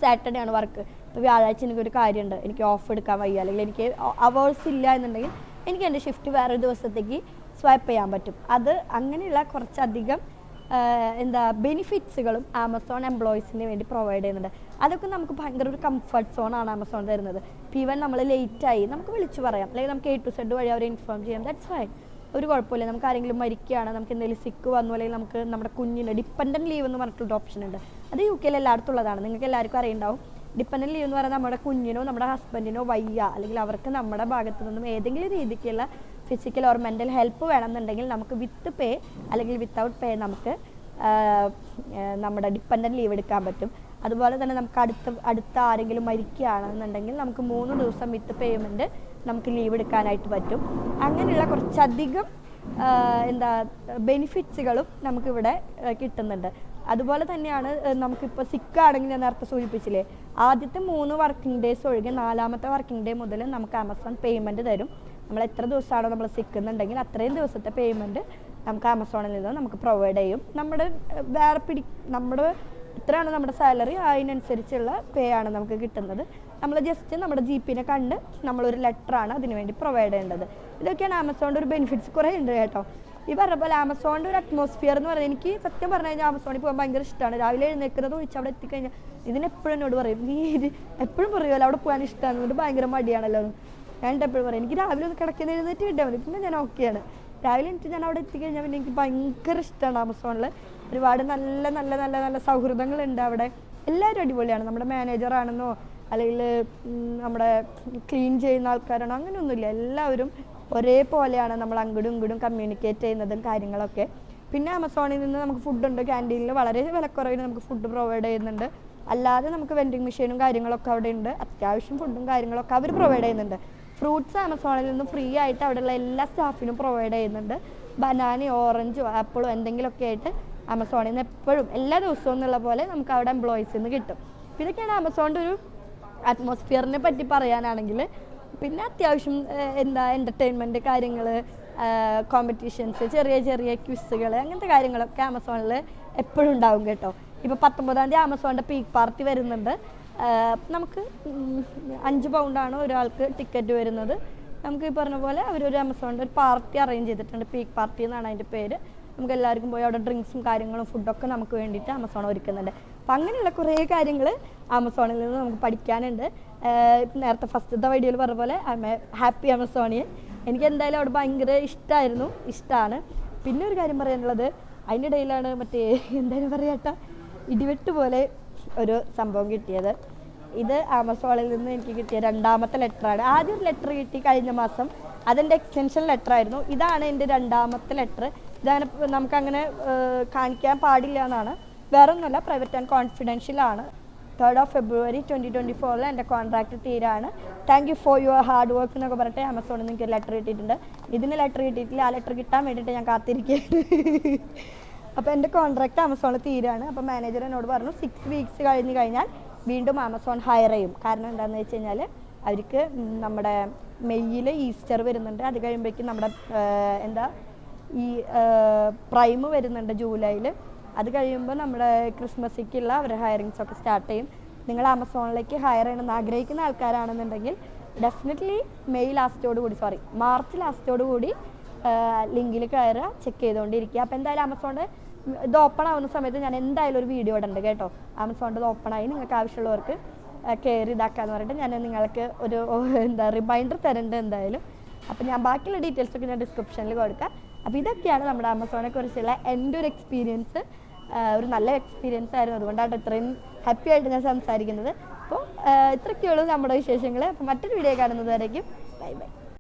സാറ്റർഡേ ആണ് വർക്ക് ഇപ്പോൾ വ്യാഴാഴ്ച എനിക്കൊരു കാര്യമുണ്ട്. എനിക്ക് ഓഫ് എടുക്കാൻ വയ്യ. അല്ലെങ്കിൽ എനിക്ക് അവേഴ്സ് ഇല്ല എന്നുണ്ടെങ്കിൽ എനിക്ക് എന്റെ ഷിഫ്റ്റ് വേറൊരു ദിവസത്തേക്ക് സ്വൈപ്പ് ചെയ്യാൻ പറ്റും. അത് അങ്ങനെയുള്ള കുറച്ചധികം എന്താ ബെനിഫിറ്റ്സുകളും ആമസോൺ എംപ്ലോയീസിന് വേണ്ടി പ്രൊവൈഡ് ചെയ്യുന്നുണ്ട്. അതൊക്കെ നമുക്ക് ഭയങ്കര ഒരു കംഫർട്ട് സോണാണ് ആമസോൺ തരുന്നത്. ഇപ്പോൾ ഈവൻ നമ്മൾ ലേറ്റായി നമുക്ക് വിളിച്ചു പറയാം. അല്ലെങ്കിൽ നമുക്ക് എ ടു സെഡ് വഴി അവരെ ഇൻഫോം ചെയ്യാം. ദാറ്റ്സ് ഫൈൻ ഒരു കുഴപ്പമില്ല. നമുക്ക് ആരെങ്കിലും മരിക്കുകയാണ് നമുക്ക് എന്തെങ്കിലും സിക്ക് വന്നു അല്ലെങ്കിൽ നമുക്ക് നമ്മുടെ കുഞ്ഞിന് ഡിപ്പെൻഡന്റ് ലീവ് എന്ന് പറഞ്ഞിട്ടുള്ള ഓപ്ഷൻ ഉണ്ട്. അത് യു കെയിൽ എല്ലായിടത്തും ഉള്ളതാണ് നിങ്ങൾക്ക് എല്ലാവർക്കും അറിയണ്ടാവും. ഡിപ്പെൻഡന്റ് ലീവ് എന്ന് പറയുന്നത് നമ്മുടെ കുഞ്ഞിനോ നമ്മുടെ ഹസ്ബൻഡിനോ വയ്യ. അല്ലെങ്കിൽ അവർക്ക് നമ്മുടെ ഭാഗത്തു നിന്നും ഏതെങ്കിലും രീതിക്കുള്ള ഫിസിക്കൽ ഓർ മെന്റൽ ഹെൽപ്പ് വേണമെന്നുണ്ടെങ്കിൽ നമുക്ക് വിത്ത് പേ അല്ലെങ്കിൽ വിത്തൗട്ട് പേ നമുക്ക് നമ്മുടെ ഡിപ്പെൻഡന്റ് ലീവ് എടുക്കാൻ പറ്റും. അതുപോലെ തന്നെ നമുക്ക് അടുത്ത അടുത്ത ആരെങ്കിലും മരിക്കുകയാണെന്നുണ്ടെങ്കിൽ നമുക്ക് മൂന്ന് ദിവസം വിത്ത് പേയ്മെന്റ് നമുക്ക് ലീവ് എടുക്കാനായിട്ട് പറ്റും. അങ്ങനെയുള്ള കുറച്ചധികം എന്താ ബെനിഫിറ്റ്സുകളും നമുക്കിവിടെ കിട്ടുന്നുണ്ട്. അതുപോലെ തന്നെയാണ് നമുക്കിപ്പോൾ സിക്ക് ആണെങ്കിൽ ഞാൻ നേരത്തെ സൂചിപ്പിച്ചില്ലേ ആദ്യത്തെ മൂന്ന് വർക്കിംഗ് ഡേയ്സ് ഒഴികെ നാലാമത്തെ വർക്കിംഗ് ഡേ മുതൽ നമുക്ക് ആമസോൺ പേയ്മെന്റ് തരും. നമ്മൾ എത്ര ദിവസമാണോ നമ്മൾ സിക്കുന്നുണ്ടെങ്കിൽ അത്രയും ദിവസത്തെ പേയ്മെന്റ് നമുക്ക് ആമസോണിൽ നിന്ന് നമുക്ക് പ്രൊവൈഡ് ചെയ്യും. നമ്മുടെ വേറെ പിടി നമ്മുടെ ഇത്രയാണ് നമ്മുടെ സാലറി അതിനനുസരിച്ചുള്ള പേ ആണ് നമുക്ക് കിട്ടുന്നത്. നമ്മൾ ജസ്റ്റ് നമ്മുടെ ജി പിനെ കണ്ട് നമ്മളൊരു ലെറ്ററാണ് അതിനുവേണ്ടി പ്രൊവൈഡ് ചെയ്യേണ്ടത്. ഇതൊക്കെയാണ് ആമസോണിന്റെ ഒരു ബെനിഫിറ്റ്സ് കുറേ ഉണ്ട് കേട്ടോ. ഈ പറഞ്ഞ പോലെ ആമസോണിന്റെ ഒരു അറ്റ്മോസ്ഫിയർ എന്ന് പറയുന്നത് എനിക്ക് സത്യം പറഞ്ഞു കഴിഞ്ഞാൽ ആമസോണിൽ പോകാൻ ഭയങ്കര ഇഷ്ടമാണ് രാവിലെ എഴുന്നേൽക്കുന്നത് ഒഴിച്ച് അവിടെ എത്തിക്കഴിഞ്ഞാൽ ഇതിനെപ്പോഴും എന്നോട് പറയും നീ ഇത് എപ്പോഴും പറയുമല്ലോ അവിടെ പോകാൻ ഇഷ്ടമാണ് എന്നിട്ട് ഭയങ്കര മടിയാണല്ലോ. ഞാൻ എപ്പോഴും പറയും എനിക്ക് രാവിലെ ഒന്ന് കിടക്കുന്ന എഴുന്നേറ്റ് കിട്ടിയാൽ മതി. പിന്നെ ഞാൻ ഓക്കെയാണ് രാവിലെ എനിക്ക് ഞാൻ അവിടെ എത്തിക്കഴിഞ്ഞാൽ പിന്നെ എനിക്ക് ഭയങ്കര ഇഷ്ടമാണ് ആമസോണിൽ ഒരുപാട് നല്ല നല്ല നല്ല നല്ല സൗഹൃദങ്ങളുണ്ട് അവിടെ. എല്ലാവരും അടിപൊളിയാണ്. നമ്മുടെ മാനേജറാണെന്നോ അല്ലെങ്കിൽ നമ്മുടെ ക്ലീൻ ചെയ്യുന്ന ആൾക്കാരാണോ അങ്ങനെയൊന്നുമില്ല. എല്ലാവരും ഒരേപോലെയാണ് നമ്മൾ അങ്ങോട്ടും ഇങ്ങോട്ടും കമ്മ്യൂണിക്കേറ്റ് ചെയ്യുന്നതും കാര്യങ്ങളൊക്കെ. പിന്നെ ആമസോണിൽ നിന്ന് നമുക്ക് ഫുഡുണ്ട് ക്യാന്റീനിൽ വളരെ വിലക്കുറവിന് നമുക്ക് ഫുഡ് പ്രൊവൈഡ് ചെയ്യുന്നുണ്ട്. അല്ലാതെ നമുക്ക് വെൻഡിങ് മെഷീനും കാര്യങ്ങളൊക്കെ അവിടെ ഉണ്ട്. അത്യാവശ്യം ഫുഡും കാര്യങ്ങളൊക്കെ അവർ പ്രൊവൈഡ് ചെയ്യുന്നുണ്ട്. ഫ്രൂട്ട്സ് ആമസോണിൽ നിന്ന് ഫ്രീ ആയിട്ട് അവിടെയുള്ള എല്ലാ സ്റ്റാഫിനും പ്രൊവൈഡ് ചെയ്യുന്നുണ്ട്. ബനാനയോ ഓറഞ്ചോ ആപ്പിളോ എന്തെങ്കിലുമൊക്കെ ആയിട്ട് ആമസോണിൽ നിന്ന് എപ്പോഴും എല്ലാ ദിവസവും എന്നുള്ള പോലെ നമുക്ക് അവിടെ എംപ്ലോയീസിൽ നിന്ന് കിട്ടും. ഇതൊക്കെയാണ് ആമസോണിന്റെ ഒരു അറ്റ്മോസ്ഫിയറിനെ പറ്റി പറയാനാണെങ്കിൽ പിന്നെ അത്യാവശ്യം എന്താ എന്റർടൈൻമെന്റ് കാര്യങ്ങൾ കോമ്പറ്റീഷൻസ് ചെറിയ ചെറിയ ക്വിസുകൾ അങ്ങനത്തെ കാര്യങ്ങളൊക്കെ ആമസോണിൽ എപ്പോഴും ഉണ്ടാവും കേട്ടോ. ഇപ്പോൾ പത്തൊമ്പതാം തീയതി ആമസോണിന്റെ പീക്ക് പാർട്ടി വരുന്നുണ്ട്. നമുക്ക് അഞ്ച് പൗണ്ടാണ് ഒരാൾക്ക് ടിക്കറ്റ് വരുന്നത്. നമുക്ക് ഈ പറഞ്ഞ പോലെ അവരൊരു ആമസോണിന്റെ ഒരു പാർട്ടി അറേഞ്ച് ചെയ്തിട്ടുണ്ട്. പീക്ക് പാർട്ടി എന്നാണ് അതിന്റെ പേര്. നമുക്ക് എല്ലാവർക്കും പോയി അവിടെ ഡ്രിങ്ക്സും കാര്യങ്ങളും ഫുഡൊക്കെ നമുക്ക് വേണ്ടിയിട്ട് ആമസോൺ ഒരുക്കുന്നുണ്ട്. അപ്പം അങ്ങനെയുള്ള കുറേ കാര്യങ്ങൾ ആമസോണിൽ നിന്ന് നമുക്ക് പഠിക്കാനുണ്ട്. നേരത്തെ ഫസ്റ്റത്തെ വീഡിയോയിൽ പറഞ്ഞ പോലെ I am a happy Amazonian എനിക്ക് എന്തായാലും അവിടെ ഭയങ്കര ഇഷ്ടമായിരുന്നു ഇഷ്ടമാണ് പിന്നെ ഒരു കാര്യം പറയാനുള്ളത്. അതിന്റെ ഇടയിലാണ് മറ്റേ എന്തായാലും പറയാട്ട ഇടിവെട്ട് പോലെ ഒരു സംഭവം കിട്ടിയത്. ഇത് ആമസോണിൽ നിന്ന് എനിക്ക് കിട്ടിയ രണ്ടാമത്തെ ലെറ്ററാണ് ആദ്യം ഒരു ലെറ്റർ കിട്ടി കഴിഞ്ഞ മാസം. അതെന്റെ എക്സ്റ്റൻഷൻ ലെറ്റർ ആയിരുന്നു. ഇതാണ് എന്റെ രണ്ടാമത്തെ ലെറ്റർ ഇതാണ് നമുക്കങ്ങനെ കാണിക്കാൻ പാടില്ല എന്നാണ്. വേറൊന്നുമല്ല പ്രൈവറ്റ് ആൻഡ് കോൺഫിഡൻഷ്യൽ ആണ്. Third of February twenty twenty ഫോറിൽ എന്റെ contract തീരാണ്. Thank you for your hard work എന്നൊക്കെ പറഞ്ഞിട്ട് ആമസോണിൽ നിന്ന് എനിക്ക് ലെറ്റർ കിട്ടിയിട്ടുണ്ട്. ഇതിന് ലെറ്റർ കിട്ടിയിട്ടില്ല. ആ ലെറ്റർ കിട്ടാൻ വേണ്ടിയിട്ട് ഞാൻ കാത്തിരിക്കുകയാണ്. അപ്പോൾ എന്റെ കോൺട്രാക്ട് ആമസോണിൽ തീരാണ്. അപ്പോൾ മാനേജർ എന്നോട് പറഞ്ഞു സിക്സ് വീക്സ് കഴിഞ്ഞ് കഴിഞ്ഞാൽ വീണ്ടും ആമസോൺ ഹയർ ചെയ്യും. കാരണം എന്താണെന്ന് വെച്ച് കഴിഞ്ഞാൽ അവർക്ക് നമ്മുടെ മെയ്യിൽ ഈസ്റ്റർ വരുന്നുണ്ട്. അത് കഴിയുമ്പോഴേക്കും നമ്മുടെ എന്താ ഈ പ്രൈം വരുന്നുണ്ട് ജൂലൈയിൽ അത് കഴിയുമ്പോൾ നമ്മുടെ ക്രിസ്മസിക്കുള്ള അവരുടെ ഹയറിങ്സ് ഒക്കെ സ്റ്റാർട്ട് ചെയ്യും. നിങ്ങൾ ആമസോണിലേക്ക് ഹയർ ചെയ്യണമെന്ന് ആഗ്രഹിക്കുന്ന ആൾക്കാരാണെന്നുണ്ടെങ്കിൽ ഡെഫിനറ്റ്ലി മെയ് ലാസ്റ്റോട് കൂടി സോറി മാർച്ച് ലാസ്റ്റോട് കൂടി ലിങ്കിൽ കയറുക ചെക്ക് ചെയ്തുകൊണ്ടിരിക്കുക അപ്പോൾ എന്തായാലും ആമസോണിന്റെ ഇത് ഓപ്പൺ ആവുന്ന സമയത്ത് ഞാൻ എന്തായാലും ഒരു വീഡിയോ ഇടണ്ട് കേട്ടോ. ആമസോണിന്റെ ഇത് ഓപ്പൺ ആയി നിങ്ങൾക്ക് ആവശ്യമുള്ളവർക്ക് കയറി ഇതാക്കാന്ന് പറഞ്ഞിട്ട് ഞാൻ നിങ്ങൾക്ക് ഒരു എന്താ റിമൈൻഡർ തരേണ്ടത് എന്തായാലും. അപ്പോൾ ഞാൻ ബാക്കിയുള്ള ഡീറ്റെയിൽസ് ഒക്കെ ഞാൻ ഡിസ്ക്രിപ്ഷനിൽ കൊടുക്കാം. അപ്പോൾ ഇതൊക്കെയാണ് നമ്മുടെ ആമസോണെ കുറിച്ചുള്ള എന്റെ ഒരു എക്സ്പീരിയൻസ് ഒരു നല്ല എക്സ്പീരിയൻസ് ആയിരുന്നു. അതുകൊണ്ടാണ് ഇത്രയും ഹാപ്പി ആയിട്ട് ഞാൻ സംസാരിക്കുന്നത്. അപ്പോൾ ഇത്രയൊക്കെയുള്ളൂ നമ്മുടെ വിശേഷങ്ങൾ. അപ്പോൾ മറ്റൊരു വീഡിയോ കാണുന്നത് ബൈ ബൈ